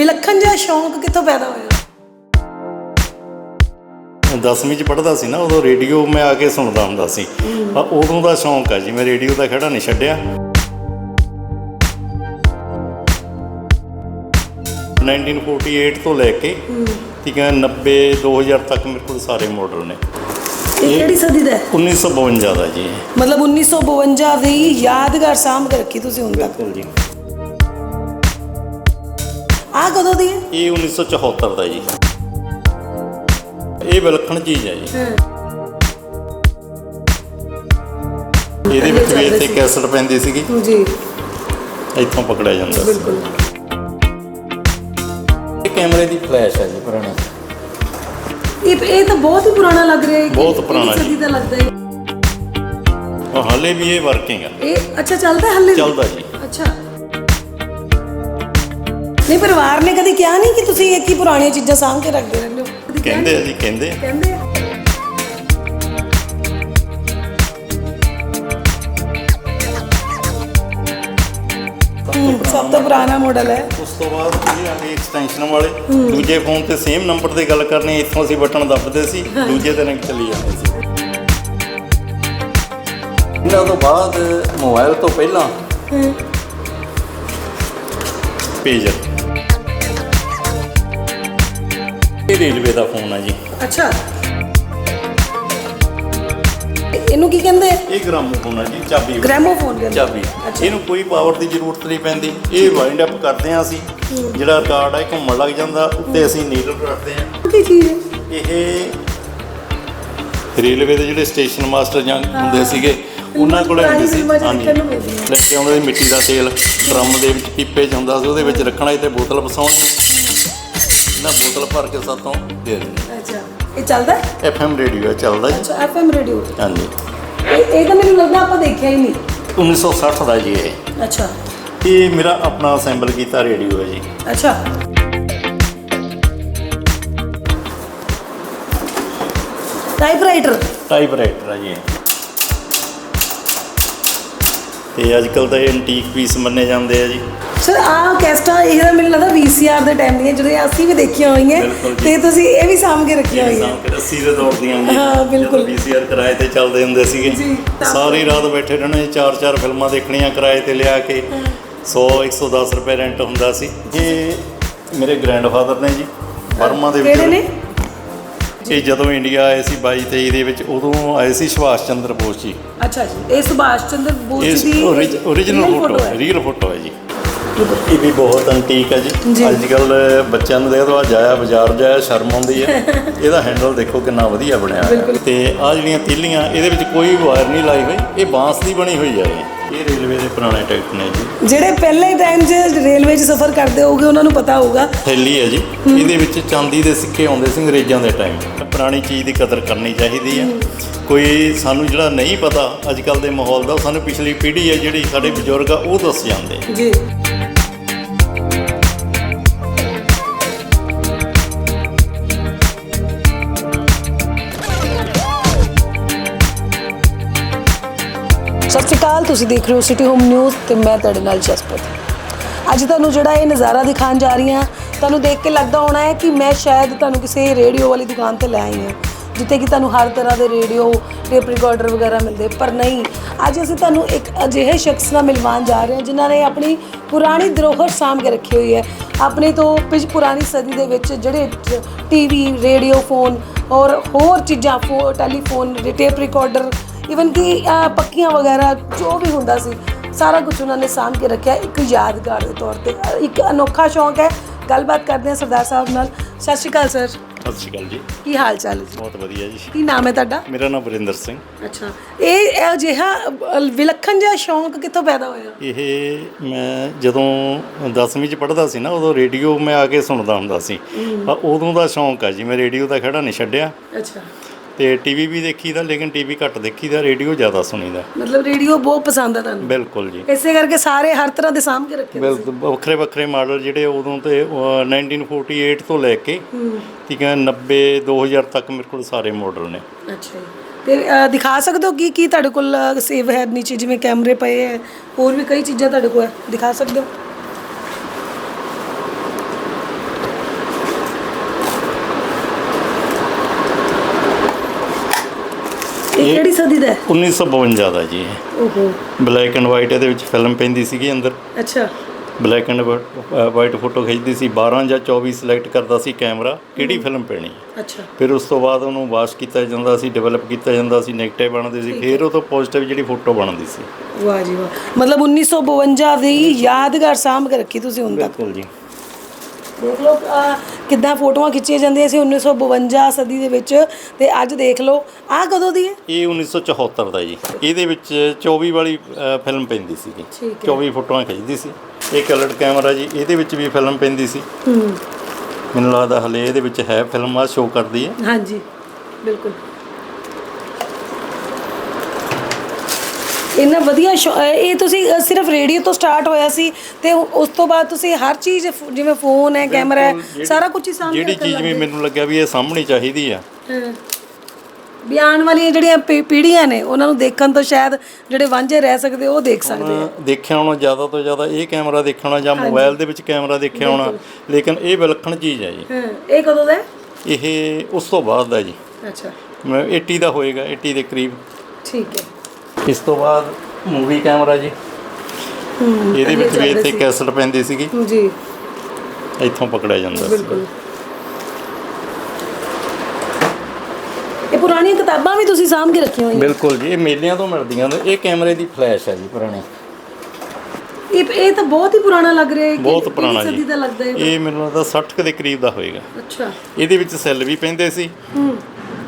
ਵਿਲੱਖਣ ਜਿਹਾ ਸ਼ੌਂਕ ਕਿੱਥੋਂ ਪੈਦਾ ਹੋਇਆ? 10ਵੀਂ ਚ ਪੜ੍ਹਦਾ ਸੀ ਨਾ ਉਦੋਂ ਰੇਡੀਓ ਮੈਂ ਆ ਕੇ ਸੁਣਦਾ ਹੁੰਦਾ ਸੀ। ਉਦੋਂ ਦਾ ਸ਼ੌਂਕ ਆ ਜੀ ਮੈਂ ਰੇਡੀਓ ਦਾ ਖੜਾ ਨਹੀਂ ਛੱਡਿਆ। 1948 ਤੋਂ ਲੈ ਕੇ ਠੀਕ ਹੈ 90 2000 ਤੱਕ ਮੇਰੇ ਕੋਲ ਸਾਰੇ ਮਾਡਲ ਨੇ। ਇਹ ਕਿਹੜੀ ਸਦੀ ਦਾ ਹੈ? 1952 ਦਾ ਜੀ। ਮਤਲਬ 1952 ਦੀ ਯਾਦਗਾਰ ਸਾਂਭ ਕੇ ਰੱਖੀ ਤੁਸੀਂ ਹੁਣ ਤੱਕ। ਜੀ। ਆ ਕਦੋਂ ਦੀ ਹੈ? ਇਹ 1974 ਦਾ ਜੀ। ਇਹ ਵਿਲੱਖਣ ਚੀਜ਼ ਹੈ ਜੀ। ਇਹਦੇ ਵਿੱਚ ਵੀ ਇੱਥੇ ਕੈਸਟ ਪੈਂਦੀ ਸੀਗੀ। ਜੀ। ਇੱਥੋਂ ਪਕੜਿਆ ਜਾਂਦਾ ਸੀ। ਬਿਲਕੁਲ। ਇਹ ਕੈਮਰੇ ਦੀ ਫਲੈਸ਼ ਹੈ ਜੀ ਪੁਰਾਣੀ। ਇਹ ਇਹ ਤਾਂ ਬਹੁਤ ਹੀ ਪੁਰਾਣਾ ਲੱਗ ਰਿਹਾ ਹੈ ਬਹੁਤ ਪੁਰਾਣਾ ਜੀ। ਸਦੀ ਦਾ ਲੱਗਦਾ ਹੈ। ਉਹ ਹਾਲੇ ਵੀ ਇਹ ਵਰਕਿੰਗ ਆ। ਇਹ ਅੱਛਾ ਚੱਲਦਾ ਹੱਲੇ? ਚੱਲਦਾ ਜੀ। ਅੱਛਾ। ਨਹੀਂ ਪਰਿਵਾਰ ਨੇ ਕਦੀ ਕਿਹਾ ਨਹੀਂ ਕਿ ਤੁਸੀਂ ਇੱਕ ਹੀ ਪੁਰਾਣੀਆਂ ਚੀਜ਼ਾਂ ਸਾਂਭ ਕੇ ਰੱਖਦੇ ਰਹਿੰਦੇ ਹੋ? ਕਦੀ ਕਿਹਾ ਕਹਿੰਦੇ ਆ? ਜੀ ਕਹਿੰਦੇ ਆ। ਕਹਿੰਦੇ ਆ। ਸਭ ਤੋਂ ਪੁਰਾਣਾ ਮਾਡਲ ਹੈ। ਉਸ ਤੋਂ ਬਾਅਦ ਇਹ ਆ ਗਏ ਐਕਸਟੈਂਸ਼ਨ ਵਾਲੇ। ਦੂਜੇ ਫੋਨ ਤੇ ਸੇਮ ਨੰਬਰ ਤੇ ਗੱਲ ਕਰਨੀ ਇੱਥੋਂ ਅਸੀਂ ਬਟਨ ਦੱਬਦੇ ਸੀ ਦੂਜੇ ਤੇ ਰਿੰਗ ਚੱਲੀ ਜਾਂਦੀ ਸੀ। ਇਹਨਾਂ ਤੋਂ ਬਾਅਦ ਮੋਬਾਈਲ ਤੋਂ ਪਹਿਲਾਂ ਪੇਜਰ ਇਹ ਰੇਲਵੇ ਦਾ ਫੋਨ ਆ ਜੀ। ਅੱਛਾ। ਇਹ- ਇਹਨੂੰ ਕੀ ਕਹਿੰਦੇ? ਇਹ ਗ੍ਰਾਮੋਫੋਨ ਆ ਜੀ ਚਾਬੀ ਵਾਲਾ। ਗ੍ਰੈਮੋਫੋਨ ਕਹਿੰਦੇ। ਚਾਬੀ। ਅੱਛਾ। ਇਹਨੂੰ ਕੋਈ ਪਾਵਰ ਦੀ ਜ਼ਰੂਰਤ ਨਹੀਂ ਪੈਂਦੀ। ਇਹ ਵਾਈਂਡ ਅਪ ਕਰਦੇ ਆ ਅਸੀਂ। ਜਿਹੜਾ ਰਿਕਾਰਡ ਹੈ ਘੁੰਮਣ ਲੱਗ ਜਾਂਦਾ। ਉੱਤੇ ਅਸੀਂ ਨੀਡਲ ਰੱਖਦੇ ਆ। ਕੀ ਚੀਜ਼ ਹੈ? ਇਹ ਰੇਲਵੇ ਦੇ ਜਿਹੜੇ ਸਟੇਸ਼ਨ ਮਾਸਟਰ ਜਾਂ ਹੁੰਦੇ ਸੀਗੇ ਉਹਨਾਂ ਕੋਲ ਹੁੰਦੀ ਸੀ। ਫਿਲਮਾਂ 'ਚ ਹਾਂਜੀ ਦੇਖਣ ਨੂੰ ਮਿਲਦੀ ਹੈ। ਲੈ ਕੇ ਆਉਂਦੇ ਸੀ ਮਿੱਟੀ ਦਾ ਤੇਲ। ਡਰਮ ਦੇ ਵਿੱਚ ਪੀਪੇ 'ਚ ਹੁੰਦਾ ਸੀ। ਉਹਦੇ ਵਿੱਚ ਰੱਖਣਾ ਤੇ ਬੋਤਲ ਵਸਾਉਣੀ ਇਹਨਾਂ ਬੋਤਲ ਭਰ ਕੇ ਸਾਤੋਂ ਦੇ ਦਿੰਦੇ ਅੱਛਾ ਇਹ ਚੱਲਦਾ ਹੈ? ਐਫਐਮ ਰੇਡੀਓ ਚੱਲਦਾ ਜੀ ਅੱਛਾ ਐਫਐਮ ਰੇਡੀਓ ਹਾਂਜੀ। ਇਹ ਇਹ ਤਾਂ ਮੈਨੂੰ ਲੱਗਦਾ ਆਪਾਂ ਦੇਖਿਆ ਹੀ ਨਹੀਂ। 1960 ਦਾ ਜੀ ਇਹ। ਅੱਛਾ। ਇਹ ਮੇਰਾ ਆਪਣਾ ਅਸੈਂਬਲ ਕੀਤਾ ਰੇਡੀਓ ਹੈ ਜੀ। ਅੱਛਾ। ਟਾਈਪਰਾਈਟਰ ਟਾਈਪਰਾਈਟਰ ਹੈ ਜੀ ਇਹ। ਤੇ ਅੱਜ ਕੱਲ ਤਾਂ ਇਹ ਐਂਟੀਕ ਪੀਸ ਮੰਨੇ ਜਾਂਦੇ ਆ ਜੀ। ਸਰ ਆ ਕੈਸਟਾ ਇਹਦਾ ਮੈਨੂੰ ਲੱਗਦਾ ਵੀਸੀਆਰ ਦੇ ਟਾਈਮ ਦੀਆਂ ਜਿਹੜੇ ਅਸੀਂ ਵੀ ਦੇਖੀਆਂ ਹੋਈਆਂ ਬਿਲਕੁਲ ਜੀ। ਤੇ ਤੁਸੀਂ ਇਹ ਵੀ ਸਾਂਭ ਕੇ ਰੱਖੀਆਂ ਹੋਈਆਂ ਕਿ ਰੱਸੀ ਦੇ ਦੌੜਦੀਆਂ ਜੀ ਹਾਂ, ਬਿਲਕੁਲ। ਵੀਸੀਆਰ ਕਿਰਾਏ ਤੇ ਚੱਲਦੇ ਹੁੰਦੇ ਸੀਗੇ ਜੀ। ਸਾਰੀ ਰਾਤ ਬੈਠੇ ਰਹਿਣਾ ਜੀ ਚਾਰ ਚਾਰ ਫਿਲਮਾਂ ਦੇਖਣੀਆਂ ਕਿਰਾਏ ਤੇ ਲਿਆ ਕੇ 100 110 ਰੁਪਏ ਰੈਂਟ ਹੁੰਦਾ ਸੀ ਇਹ ਮੇਰੇ ਗ੍ਰੈਂਡਫਾਦਰ ਨੇ ਜੀ ਬਰਮਾ ਦੇ ਵਿੱਚ ਕਿਹੜੇ ਨੇ ਇਹ ਜਦੋਂ ਇੰਡੀਆ ਆਏ ਸੀ 22 23 ਦੇ ਵਿੱਚ ਉਦੋਂ ਆਏ ਸੀ ਸੁਭਾਸ਼ ਚੰਦਰ ਬੋਸ ਜੀ ਅੱਛਾ ਜੀ ਇਹ ਸੁਭਾਸ਼ ਚੰਦਰ ਬੋਸ ਇਸ ਦੀ ਓਰੀਜਨਲ real ਫੋਟੋ ਹੈ। ਰੀਅਲ ਫੋਟੋ ਹੈ ਜੀ ਇਹ ਵੀ ਬਹੁਤ ਅੰਟੀਕ ਹੈ ਜੀ। ਅੱਜ ਕੱਲ ਬੱਚਿਆਂ ਨੂੰ ਦੇਖ ਆ ਜਾਇਆ ਬਾਜ਼ਾਰ ਜਾਇਆ ਸ਼ਰਮ ਆਉਂਦੀ ਹੈ। ਇਹਦਾ ਹੈਂਡਲ ਦੇਖੋ ਕਿੰਨਾ ਵਧੀਆ ਬਣਿਆ ਹੋਇਆ। ਤੇ ਆ ਜਿਹੜੀਆਂ ਤੀਲੀਆਂ ਇਹਦੇ ਵਿੱਚ ਕੋਈ ਵਾਇਰ ਨਹੀਂ ਲਾਈ ਹੋਈ। ਇਹ ਬਾਂਸ ਦੀ ਬਣੀ ਹੋਈ ਹੈ ਇਹ। ਰੇਲਵੇ ਦੇ ਪੁਰਾਣੇ ਟਿਕਟ ਨੇ ਜੀ। ਜਿਹੜੇ ਪਹਿਲੇ ਟਾਈਮ 'ਚ ਰੇਲਵੇ 'ਚ ਸਫ਼ਰ ਕਰਦੇ ਹੋਗੇ ਉਹਨਾਂ ਨੂੰ ਪਤਾ ਹੋਊਗਾ। ਥੈਲੀ ਹੈ ਜੀ। ਇਹਦੇ ਵਿੱਚ ਚਾਂਦੀ ਦੇ ਸਿੱਕੇ ਆਉਂਦੇ ਸੀ ਅੰਗਰੇਜ਼ਾਂ ਦੇ ਟਾਈਮ ਪੁਰਾਣੀ ਚੀਜ਼ ਦੀ ਕਦਰ ਕਰਨੀ ਚਾਹੀਦੀ ਹੈ। ਕੋਈ ਸਾਨੂੰ ਜਿਹੜਾ ਨਹੀਂ ਪਤਾ ਅੱਜ ਕੱਲ ਦੇ ਮਾਹੌਲ ਦਾ ਸਾਨੂੰ ਪਿਛਲੀ ਪੀੜ੍ਹੀ ਹੈ ਜਿਹੜੀ ਸਾਡੇ ਬਜ਼ੁਰਗ ਆ ਉਹ ਦੱਸ ਜਾਂਦੇ ਜੀ। ਤੁਸੀਂ ਦੇਖ ਰਹੇ ਹੋ ਸਿਟੀ ਹੋਮ ਨਿਊਜ਼ ਤੇ ਮੈਂ ਤੁਹਾਡੇ ਨਾਲ ਜਸਪਤ ਅੱਜ ਤੁਹਾਨੂੰ ਜਿਹੜਾ ਇਹ ਨਜ਼ਾਰਾ ਦਿਖਾਉਣ ਜਾ ਰਹੀ ਹਾਂ, ਤੁਹਾਨੂੰ ਦੇਖ ਕੇ ਲੱਗਦਾ ਹੋਣਾ ਹੈ ਕਿ ਮੈਂ ਸ਼ਾਇਦ ਤੁਹਾਨੂੰ ਕਿਸੇ ਰੇਡੀਓ ਵਾਲੀ ਦੁਕਾਨ ਤੇ ਲੈ ਆਈ ਹਾਂ, ਜਿੱਥੇ ਕਿ ਤੁਹਾਨੂੰ ਹਰ ਤਰ੍ਹਾਂ ਦੇ ਰੇਡੀਓ, ਟੇਪ ਰਿਕਾਰਡਰ ਵਗੈਰਾ ਮਿਲਦੇ, ਪਰ ਨਹੀਂ। ਅੱਜ ਅਸੀਂ ਤੁਹਾਨੂੰ ਇੱਕ ਅਜਿਹੇ ਸ਼ਖਸ ਨਾਲ ਮਿਲਵਾਉਣ ਜਾ ਰਹੇ ਹਾਂ, ਜਿਨ੍ਹਾਂ ਨੇ ਆਪਣੀ ਪੁਰਾਣੀ ਧਰੋਹਰ ਸਾਂਭ ਕੇ ਰੱਖੀ ਹੋਈ ਹੈ। ਆਪਣੇ ਤੋਂ ਪਿਛ ਪੁਰਾਣੀ ਸਦੀ ਦੇ ਵਿੱਚ ਜਿਹੜੇ ਟੀਵੀ, ਰੇਡੀਓ, ਫੋਨ ਔਰ ਹੋਰ ਚੀਜ਼ਾਂ, ਫੋ, ਟੈਲੀਫੋਨ, ਟੇਪ ਰਿਕਾਰਡਰ ਇਵਨ ਕਿ ਅਹ, ਪੱਕੀਆਂ ਵਗੈਰਾ ਜੋ ਵੀ ਹੁੰਦਾ ਸੀ ਸਾਰਾ ਕੁਝ ਉਹਨਾਂ ਨੇ ਸਾਂਭ ਕੇ ਰੱਖਿਆ ਇੱਕ ਯਾਦਗਾਰ ਦੇ ਤੌਰ ਤੇ। ਅਹ, ਇੱਕ ਅਨੋਖਾ ਸ਼ੌਂਕ ਹੈ। ਗੱਲਬਾਤ ਕਰਦੇ ਹਾਂ ਸਰਦਾਰ ਸਾਹਿਬ ਨਾਲ। ਸਤਿ ਸ਼੍ਰੀ ਅਕਾਲ ਸਰ। ਸਤਿ ਸ਼੍ਰੀ ਅਕਾਲ ਜੀ। ਕੀ ਹਾਲ ਚਾਲ ਹੈ ਜੀ? ਬਹੁਤ ਵਧੀਆ ਜੀ। ਕੀ ਨਾਮ ਹੈ ਤੁਹਾਡਾ? ਮੇਰਾ ਨਾਮ ਵਰਿੰਦਰ ਸਿੰਘ। ਅੱਛਾ। ਇਹ ਅਜਿਹਾ ਅਹ, ਵਿਲੱਖਣ ਜਿਹਾ ਸ਼ੌਂਕ ਕਿੱਥੋਂ ਪੈਦਾ ਹੋਇਆ? ਇਹ ਮੈਂ ਜਦੋਂ 10ਵੀਂ ਚ ਪੜ੍ਹਦਾ ਸੀ ਨਾ ਉਦੋਂ ਰੇਡੀਓ ਮੈਂ ਆ ਕੇ ਸੁਣਦਾ ਹੁੰਦਾ ਸੀ। ਉਦੋਂ ਦਾ ਸ਼ੌਂਕ ਆ ਜੀ। ਮੈਂ ਰੇਡੀਓ ਦਾ ਖੜਾ ਨਹੀਂ ਛੱਡਿਆ। ਅੱਛਾ। ਤੇ ਟੀਵੀ ਵੀ ਦੇਖੀਦਾ ਲੇਕਿਨ ਟੀਵੀ ਘੱਟ ਦੇਖੀਦਾ ਰੇਡੀਓ ਜ਼ਿਆਦਾ ਸੁਣੀਦਾ। ਮਤਲਬ ਰੇਡੀਓ ਬਹੁਤ ਪਸੰਦ ਹੈ ਤੁਹਾਨੂੰ? ਬਿਲਕੁਲ ਜੀ। ਇਸੇ ਕਰਕੇ ਸਾਰੇ ਹਰ ਤਰ੍ਹਾਂ ਦੇ ਸਾਂਭ ਕੇ ਰੱਖੇ ਹੋਏ ਬਿਲ- ਵੱਖਰੇ ਵੱਖਰੇ ਮਾਡਲ ਜਿਹੜੇ ਉਦੋਂ ਤੇ ਅਹ, 1948 ਤੋਂ ਲੈ ਕੇ ਠੀਕ ਹੈ 90 2000 ਤੱਕ ਮੇਰੇ ਕੋਲ ਸਾਰੇ ਮਾਡਲ ਨੇ। ਅੱਛਾ ਜੀ। ਤੇ ਦਿਖਾ ਸਕਦੇ ਹੋ ਕੀ ਕੀ ਤੁਹਾਡੇ ਕੋਲ ਸੇਵ ਹੈ ਨੀਚੇ ਜਿਵੇਂ ਕੈਮਰੇ ਪਏ ਹੈ ਹੋਰ ਵੀ ਕਈ ਚੀਜ਼ਾਂ ਤੁਹਾਡੇ ਕੋਲ ਹੈ ਦਿਖਾ ਸਕਦੇ ਹੋ? ਸਦੀ ਦਾ ਹੈ? 1952 ਦਾ ਜੀ ਓਹੋ। ਬਲੈਕ ਐਂਡ ਵਾਈਟ ਇਹਦੇ ਵਿੱਚ ਫਿਲਮ ਪੈਂਦੀ ਸੀਗੀ ਅੰਦਰ। ਅੱਛਾ। ਬਲੈਕ ਐਂਡ ਵਾਈਟ ਫੋਟੋ ਖਿੱਚਦੀ ਸੀ। 12 ਜਾਂ 24 ਸਿਲੈਕਟ ਕਰਦਾ ਸੀ ਕੈਮਰਾ ਕਿਹੜੀ ਫਿਲਮ ਪੈਣੀ। ਅੱਛਾ। ਫਿਰ ਉਸ ਤੋਂ ਬਾਅਦ ਉਹਨੂੰ ਵਾਸ਼ ਕੀਤਾ ਜਾਂਦਾ ਸੀ ਡਿਵੈਲਪ ਕੀਤਾ ਜਾਂਦਾ ਸੀ ਨੈਗੇਟਿਵ ਬਣਦੇ ਸੀ। ਫਿਰ ਉਹ ਤੋਂ ਪੋਜ਼ਿਟਿਵ ਜਿਹੜੀ ਫੋਟੋ ਬਣਦੀ ਸੀ। ਵਾਹ ਜੀ ਵਾਹ। ਮਤਲਬ 1952 ਦੀ ਯਾਦਗਾਰ ਸਾਂਭ ਕੇ ਰੱਖੀ ਤੁਸੀਂ ਹੁਣ ਤੱਕ। ਬਿਲਕੁਲ ਜੀ। ਦੇਖ ਲਓ ਕਿੱਦਾਂ ਫੋਟੋਆਂ ਖਿੱਚੀਆਂ ਜਾਂਦੀਆਂ ਸੀ 1952 ਸਦੀ ਦੇ ਵਿੱਚ ਤੇ ਅੱਜ ਦੇਖ ਲਓ ਆਹ ਕਦੋਂ ਦੀ ਹੈ? ਇਹ 1974 ਦਾ ਜੀ। ਇਹਦੇ ਵਿੱਚ 24 ਵਾਲੀ ਫਿਲਮ ਪੈਂਦੀ ਠੀਕ ਹੈ। 24 ਫੋਟੋਆਂ ਖਿੱਚਦੀ ਸੀ। ਇਹ ਕਲਰਡ ਕੈਮਰਾ ਜੀ ਇਹਦੇ ਵਿੱਚ ਵੀ ਫਿਲਮ ਪੈਂਦੀ ਸੀ। ਹੂੰ। ਮੈਨੂੰ ਲੱਗਦਾ ਹਲੇ ਇਹਦੇ ਵਿੱਚ ਹੈ ਫਿਲਮ ਆ ਸ਼ੋਅ ਕਰਦੀ ਹੈ। ਹਾਂਜੀ ਬਿਲਕੁਲ। ਇੰਨਾ ਵਧੀਆ ਸ਼ੋ- ਅਹ ਇਹ ਤੁਸੀਂ ਸਿਰਫ ਰੇਡੀਓ ਤੋਂ ਸਟਾਰਟ ਹੋਇਆ ਸੀ ਤੇ ਉਸ ਤੋਂ ਬਾਅਦ ਤੁਸੀਂ ਹਰ ਚੀਜ਼ ਫ- ਜਿਵੇਂ ਫੋਨ ਹੈ ਕੈਮਰਾ ਹੈ ਸਾਰਾ ਕੁਝ ਹੀ ਸਾਹਮਣੇ ਜਿਹੜੀ ਰੱਖਣ ਚੀਜ਼ ਵੀ ਗਏ। ਮੈਨੂੰ ਲੱਗਿਆ ਵੀ ਇਹ ਸਾਹਮਣੇ ਚਾਹੀਦੀ ਆ। ਹਾਂ। ਵੀ ਆਉਣ ਵਾਲੀਆਂ ਜਿਹੜੀਆਂ ਪੀ- ਪੀੜ੍ਹੀਆਂ ਨੇ ਉਹਨਾਂ ਨੂੰ ਦੇਖਣ ਤੋਂ ਸ਼ਾਇਦ ਜਿਹੜੇ ਵਾਂਝੇ ਰਹਿ ਸਕਦੇ ਉਹ ਦੇਖ ਸਕਦੇ ਆ। ਹੁਣ ਦੇਖਿਆ ਹੋਣਾ ਜ਼ਿਆਦਾ ਤੋਂ ਜ਼ਿਆਦਾ ਇਹ ਕੈਮਰਾ ਦੇਖਿਆ ਹੋਣਾ ਜਾਂ ਮੋਬਾਈਲ ਦੇ ਵਿੱਚ ਕੈਮਰਾ ਦੇਖਿਆ ਹੋਣਾ ਲੇਕਿਨ ਇਹ ਵਿਲੱਖਣ ਚੀਜ਼ ਹੈ ਜੀ। ਹਾਂ ਇਹ ਕਦੋਂ ਦਾ ਹੈ? ਇਹ ਉਸ ਤੋਂ ਬਾਅਦ ਦਾ ਜੀ। ਅੱਛਾ। ਮੈਂ 80 ਦਾ ਹੋਏਗਾ 80 ਦੇ ਕਰੀਬ। ਠੀਕ ਹੈ। ਇਸ ਤੋਂ ਬਾਅਦ ਮੂਵੀ ਕੈਮਰਾ ਜੀ। ਇਹਦੇ ਵਿੱਚ ਵੀ ਇੱਥੇ। ਕੈਸਟ ਪੈਂਦੀ ਸੀਗੀ। ਜੀ। ਇੱਥੋਂ ਪਕੜਿਆ ਜਾਂਦਾ ਸੀ। ਬਿਲਕੁਲ। ਇਹ ਪੁਰਾਣੀਆਂ ਕਿਤਾਬਾਂ ਵੀ ਤੁਸੀਂ ਸਾਂਭ ਕੇ ਰੱਖੀਆਂ ਹੋਈਆਂ। ਬਿਲਕੁਲ ਜੀ ਇਹ ਮੇਲਿਆਂ ਤੋਂ ਮਿਲਦੀਆਂ ਨੇ। ਇਹ ਕੈਮਰੇ ਦੀ ਫਲੈਸ਼ ਹੈ ਜੀ ਪੁਰਾਣੀ। ਇਹ ਇਹ ਤਾਂ ਬਹੁਤ ਹੀ ਪੁਰਾਣਾ ਲੱਗ ਰਿਹਾ ਹੈ ਕਿ- ਬਹੁਤ ਪੁਰਾਣਾ ਜੀ। ਦਾ ਲੱਗਦਾ ਹੈ ਇਹ ਮੈਨੂੰ ਲੱਗਦਾ 60 ਕੁ ਦੇ ਕਰੀਬ ਦਾ ਹੋਏਗਾ। ਅੱਛਾ। ਇਹਦੇ ਵਿੱਚ ਸੈੱਲ ਵੀ ਪੈਂਦੇ ਸੀ। ਹੂੰ।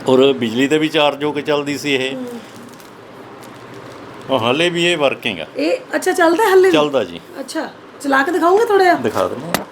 ਔਰ ਬਿਜਲੀ ਤੇ ਵੀ ਚਾਰਜ ਹੋ ਕੇ ਚੱਲਦੀ ਸੀ ਇਹ। ਉਹ ਹਾਲੇ ਵੀ ਇਹ ਵਰਕਿੰਗ ਆ। ਇਹ ਅੱਛਾ ਚੱਲਦਾ ਹੱਲੇ ਵੀ? ਚੱਲਦਾ ਜੀ। ਅੱਛਾ ਚਲਾ ਕੇ ਦਿਖਾਓਗੇ ਥੋੜਾ ਦਿਖਾ ਦਿੰਦੇ ਹਾਂ।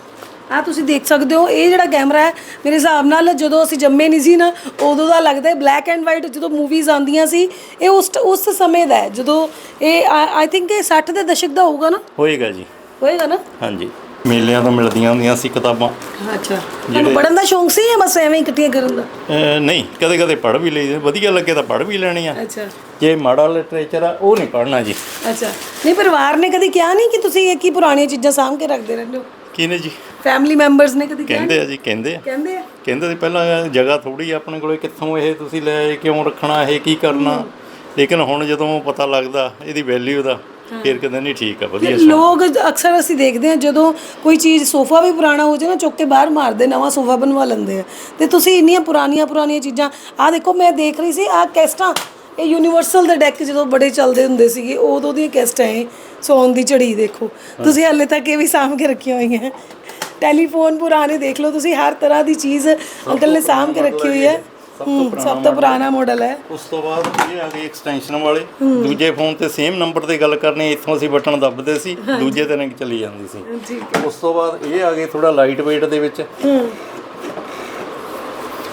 ਆ ਤੁਸੀਂ ਦੇਖ ਸਕਦੇ ਹੋ ਇਹ ਜਿਹੜਾ ਕੈਮਰਾ ਹੈ ਮੇਰੇ ਹਿਸਾਬ ਨਾਲ ਜਦੋਂ ਅਸੀਂ ਜੰਮੇ ਨਹੀਂ ਸੀ ਨਾ ਉਦੋਂ ਦਾ ਲੱਗਦਾ ਹੈ ਬਲੈਕ ਐਂਡ ਵਾਈਟ ਜਦੋਂ ਮੂਵੀਜ਼ ਆਉਂਦੀਆਂ ਸੀ ਇਹ ਉਸ ਉਸ ਸਮੇਂ ਦਾ ਹੈ। ਜਦੋਂ ਇਹ ਆਈ ਥਿੰਕ ਇਹ 60 ਦੇ ਦਸ਼ਕ ਦਾ ਹੋਊਗਾ ਨਾ? ਹੋਏਗਾ ਜੀ। ਹੋਏਗਾ ਨਾ? ਹਾਂਜੀ। ਮੇਲਿਆਂ ਤੋਂ ਮਿਲਦੀਆਂ ਹੁੰਦੀਆਂ ਸੀ ਕਿਤਾਬਾਂ। ਅੱਛਾ। ਤੁਹਾਨੂੰ ਪੜਨ ਦਾ ਸ਼ੌਂਕ ਸੀ ਜਾਂ ਬਸ ਐਵੇਂ ਹੀ ਇਕੱਠੀਆਂ ਕਰਨ ਦਾ? ਅਹ ਨਹੀਂ ਕਦੇ ਕਦੇ ਪੜ੍ਹ ਵੀ ਲਈ ਵਧੀਆ ਲੱਗੇ ਤਾਂ ਪੜ੍ਹ ਵੀ ਲੈਣੀ ਆ। ਅੱਛਾ। ਜੇ ਮਾੜਾ ਲਿਟਰੇਚਰ ਆ ਉਹ ਨਹੀਂ ਪੜ੍ਹਨਾ ਜੀ। ਅੱਛਾ। ਨਹੀਂ ਪਰਿਵਾਰ ਨੇ ਕਦੀ ਕਿਹਾ ਨਹੀਂ ਕਿ ਤੁਸੀਂ ਇਹ ਕੀ ਪੁਰਾਣੀਆਂ ਚੀਜ਼ਾਂ ਸਾਂਭ ਕੇ ਰੱਖਦੇ ਰਹਿੰਦੇ ਹੋ? ਕਿਹਨੇ ਜੀ? ਫੈਮਿਲੀ ਮੈਂਬਰਸ ਨੇ ਕਦੀ ਕਿਹਾ ਕਹਿੰਦੇ ਆ ਜੀ ਕਹਿੰਦੇ ਆ। ਕਹਿੰਦੇ ਆ? ਕਹਿੰਦੇ ਸੀ ਪਹਿਲਾਂ ਜਗ੍ਹਾ ਥੋੜੀ ਆਪਣੇ ਕੋਲੇ ਕਿੱਥੋਂ ਇਹ ਤੁਸੀਂ ਲੈ ਆਏ, ਕਿਉਂ ਰੱਖਣਾ ਇਹ ਕੀ ਕਰਨਾ? ਲੇਕਿਨ ਹੁਣ ਜਦੋਂ ਪਤਾ ਲੱਗਦਾ ਇਹਦੀ ਵੈਲਿਊ ਦਾ ਫਿਰ ਕਹਿੰਦੇ ਨਹੀਂ ਠੀਕ ਆ ਵਧੀਆ ਲੋਕ ਅਕਸਰ ਅਸੀਂ ਦੇਖਦੇ ਹਾਂ ਜਦੋਂ ਕੋਈ ਚੀਜ਼ ਸੋਫਾ ਵੀ ਪੁਰਾਣਾ ਹੋ ਜਾਏ ਨਾ ਚੁੱਕ ਕੇ ਬਾਹਰ ਮਾਰਦੇ ਨਵਾਂ ਸੋਫਾ ਬਣਵਾ ਲੈਂਦੇ ਆ। ਤੇ ਤੁਸੀਂ ਇੰਨੀਆਂ ਪੁਰਾਣੀਆਂ ਪੁਰਾਣੀਆਂ ਚੀਜ਼ਾਂ ਆ ਦੇਖੋ ਮੈਂ ਦੇਖ ਰਹੀ ਸੀ ਆ ਕੈਸਟਾਂ ਇਹ ਯੂਨੀਵਰਸਲ ਦੇ ਡੈਕ ਜਦੋਂ ਬੜੇ ਚੱਲਦੇ ਹੁੰਦੇ ਸੀਗੇ ਉਦੋਂ ਦੀਆਂ ਕੈਸਟਾਂ ਇਹ ਸੌਣ ਦੀ ਝੜੀ ਦੇਖੋ। ਤੁਸੀਂ ਹਾਲੇ ਤੱਕ ਇਹ ਵੀ ਸਾਂਭ ਕੇ ਰੱਖੀਆਂ ਹੋਈਆਂ। ਟੈਲੀਫੋਨ ਪੁਰਾਣੇ ਦੇਖ ਲਓ ਤੁਸੀਂ ਹਰ ਤਰ੍ਹਾਂ ਦੀ ਚੀਜ਼ ਅੰਕਲ ਨੇ ਸਾਂਭ ਕੇ ਰੱਖੀ ਹੋਈ ਹੈ। ਹੂੰ, ਸਭ ਤੋਂ ਪੁਰਾਣਾ ਮਾਡਲ ਹੈ। ਉਸ ਤੋਂ ਬਾਅਦ ਇਹ ਆ ਗਏ ਐਕਸਟੈਂਸ਼ਨ ਵਾਲੇ। ਦੂਜੇ ਫੋਨ ਤੇ ਸੇਮ ਨੰਬਰ ਤੇ ਗੱਲ ਕਰਨੀ ਇੱਥੋਂ ਅਸੀਂ ਬਟਨ ਦੱਬਦੇ ਸੀ ਦੂਜੇ ਤੇ ਰਿੰਗ ਚਲੀ ਜਾਂਦੀ ਸੀ। ਠੀਕ ਉਸ ਤੋਂ ਬਾਅਦ ਇਹ ਆ ਗਏ ਥੋੜਾ ਲਾਈਟ weight ਦੇ ਵਿੱਚ। ਹੂੰ।